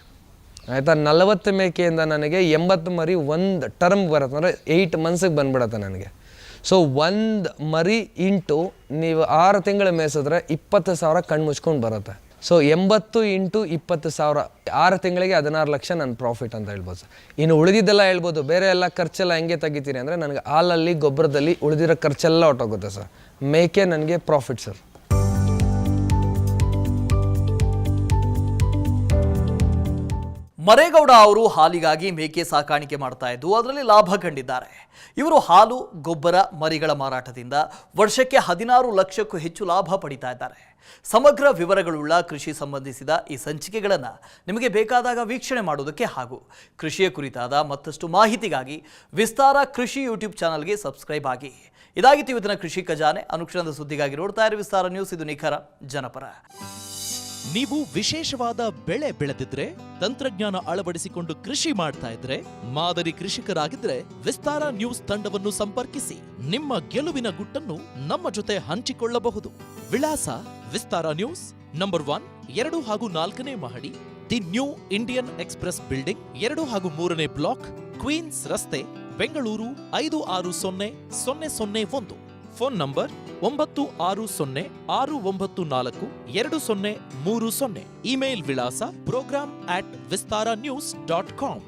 ಆಯಿತಾ? ನಲವತ್ತು ಮೇಕೆಯಿಂದ ನನಗೆ ಎಂಬತ್ತು ಮರಿ ಒಂದು ಟರ್ಮ್ ಬರುತ್ತೆ. ಅಂದರೆ ಏಯ್ಟ್ ಮಂತ್ಸಿಗೆ ಬಂದ್ಬಿಡತ್ತೆ ನನಗೆ. ಸೊ ಒಂದು ಮರಿ ಇಂಟು ನೀವು ಆರು ತಿಂಗಳು ಮೇಯಿಸಿದ್ರೆ ಇಪ್ಪತ್ತು ಸಾವಿರ ಕಣ್ಣು ಮುಚ್ಕೊಂಡು ಬರುತ್ತೆ. ಸೊ ಎಂಬತ್ತು ಇಂಟು ಇಪ್ಪತ್ತು ಸಾವಿರ, ಆರು ತಿಂಗಳಿಗೆ ಹದಿನಾರು ಲಕ್ಷ ನನ್ನ ಪ್ರಾಫಿಟ್ ಅಂತ ಹೇಳ್ಬೋದು. ಸರ್ ಇನ್ನು ಉಳಿದಿದ್ದೆಲ್ಲ ಹೇಳ್ಬೋದು. ಬೇರೆ ಎಲ್ಲ ಖರ್ಚೆಲ್ಲ ಹೆಂಗೆ ತೆಗಿತೀರಿ ಅಂದರೆ, ನನಗೆ ಹಾಲಲ್ಲಿ, ಗೊಬ್ಬರದಲ್ಲಿ ಉಳಿದಿರೋ ಖರ್ಚೆಲ್ಲ ಹೊಟ್ಟೋಗುತ್ತೆ ಸರ್. ಮೇಕೆ ನನಗೆ ಪ್ರಾಫಿಟ್ ಸರ್. ಮರೇಗೌಡ ಅವರು ಹಾಲಿಗಾಗಿ ಮೇಕೆ ಸಾಕಾಣಿಕೆ ಮಾಡ್ತಾ ಇದ್ದು ಅದರಲ್ಲಿ ಲಾಭ ಕಂಡಿದ್ದಾರೆ. ಇವರು ಹಾಲು, ಗೊಬ್ಬರ, ಮರಿಗಳ ಮಾರಾಟದಿಂದ ವರ್ಷಕ್ಕೆ ಹದಿನಾರು ಲಕ್ಷಕ್ಕೂ ಹೆಚ್ಚು ಲಾಭ ಪಡಿತಾ ಇದ್ದಾರೆ. ಸಮಗ್ರ ವಿವರಗಳುಳ್ಳ ಕೃಷಿ ಸಂಬಂಧಿಸಿದ ಈ ಸಂಚಿಕೆಗಳನ್ನು ನಿಮಗೆ ಬೇಕಾದಾಗ ವೀಕ್ಷಣೆ ಮಾಡೋದಕ್ಕೆ ಹಾಗೂ ಕೃಷಿಯ ಕುರಿತಾದ ಮತ್ತಷ್ಟು ಮಾಹಿತಿಗಾಗಿ ವಿಸ್ತಾರ ಕೃಷಿ ಯೂಟ್ಯೂಬ್ ಚಾನಲ್ಗೆ ಸಬ್ಸ್ಕ್ರೈಬ್ ಆಗಿ. ಇದಾಗಿತ್ತು ಇವತ್ತಿನ ಕೃಷಿ ಖಜಾನೆ. ಅನುಕ್ಷಣದ ಸುದ್ದಿಗಾಗಿ ನೋಡ್ತಾ ಇರೋ ವಿಸ್ತಾರ ನ್ಯೂಸ್. ಇದು ನಿಖರ ಜನಪರ. ನೀವು ವಿಶೇಷವಾದ ಬೆಳೆ ಬೆಳೆದಿದ್ರೆ, ತಂತ್ರಜ್ಞಾನ ಅಳವಡಿಸಿಕೊಂಡು ಕೃಷಿ ಮಾಡ್ತಾ ಇದ್ರೆ, ಮಾದರಿ ಕೃಷಿಕರಾಗಿದ್ರೆ ವಿಸ್ತಾರ ನ್ಯೂಸ್ ತಂಡವನ್ನು ಸಂಪರ್ಕಿಸಿ, ನಿಮ್ಮ ಗೆಲುವಿನ ಗುಟ್ಟನ್ನು ನಮ್ಮ ಜೊತೆ ಹಂಚಿಕೊಳ್ಳಬಹುದು. ವಿಳಾಸ ವಿಸ್ತಾರ ನ್ಯೂಸ್, ನಂಬರ್ ಒನ್, ಎರಡು ಹಾಗೂ ನಾಲ್ಕನೇ ಮಹಡಿ, the New Indian Express building, ಎರಡು ಹಾಗೂ ಮೂರನೇ ಬ್ಲಾಕ್, ಕ್ವೀನ್ಸ್ ರಸ್ತೆ, ಬೆಂಗಳೂರು ಐದು ಆರು ಸೊನ್ನೆ ಸೊನ್ನೆ ಸೊನ್ನೆ ಒಂದು. ಫೋನ್ ನಂಬರ್ ಒಂಬತ್ತು ಆರು ಸೊನ್ನೆ ಆರು ಒಂಬತ್ತು ನಾಲ್ಕು ಎರಡು ಸೊನ್ನೆ ಮೂರು ಸೊನ್ನೆ. ಇಮೇಲ್ ವಿಳಾಸ program at Vistara news dot com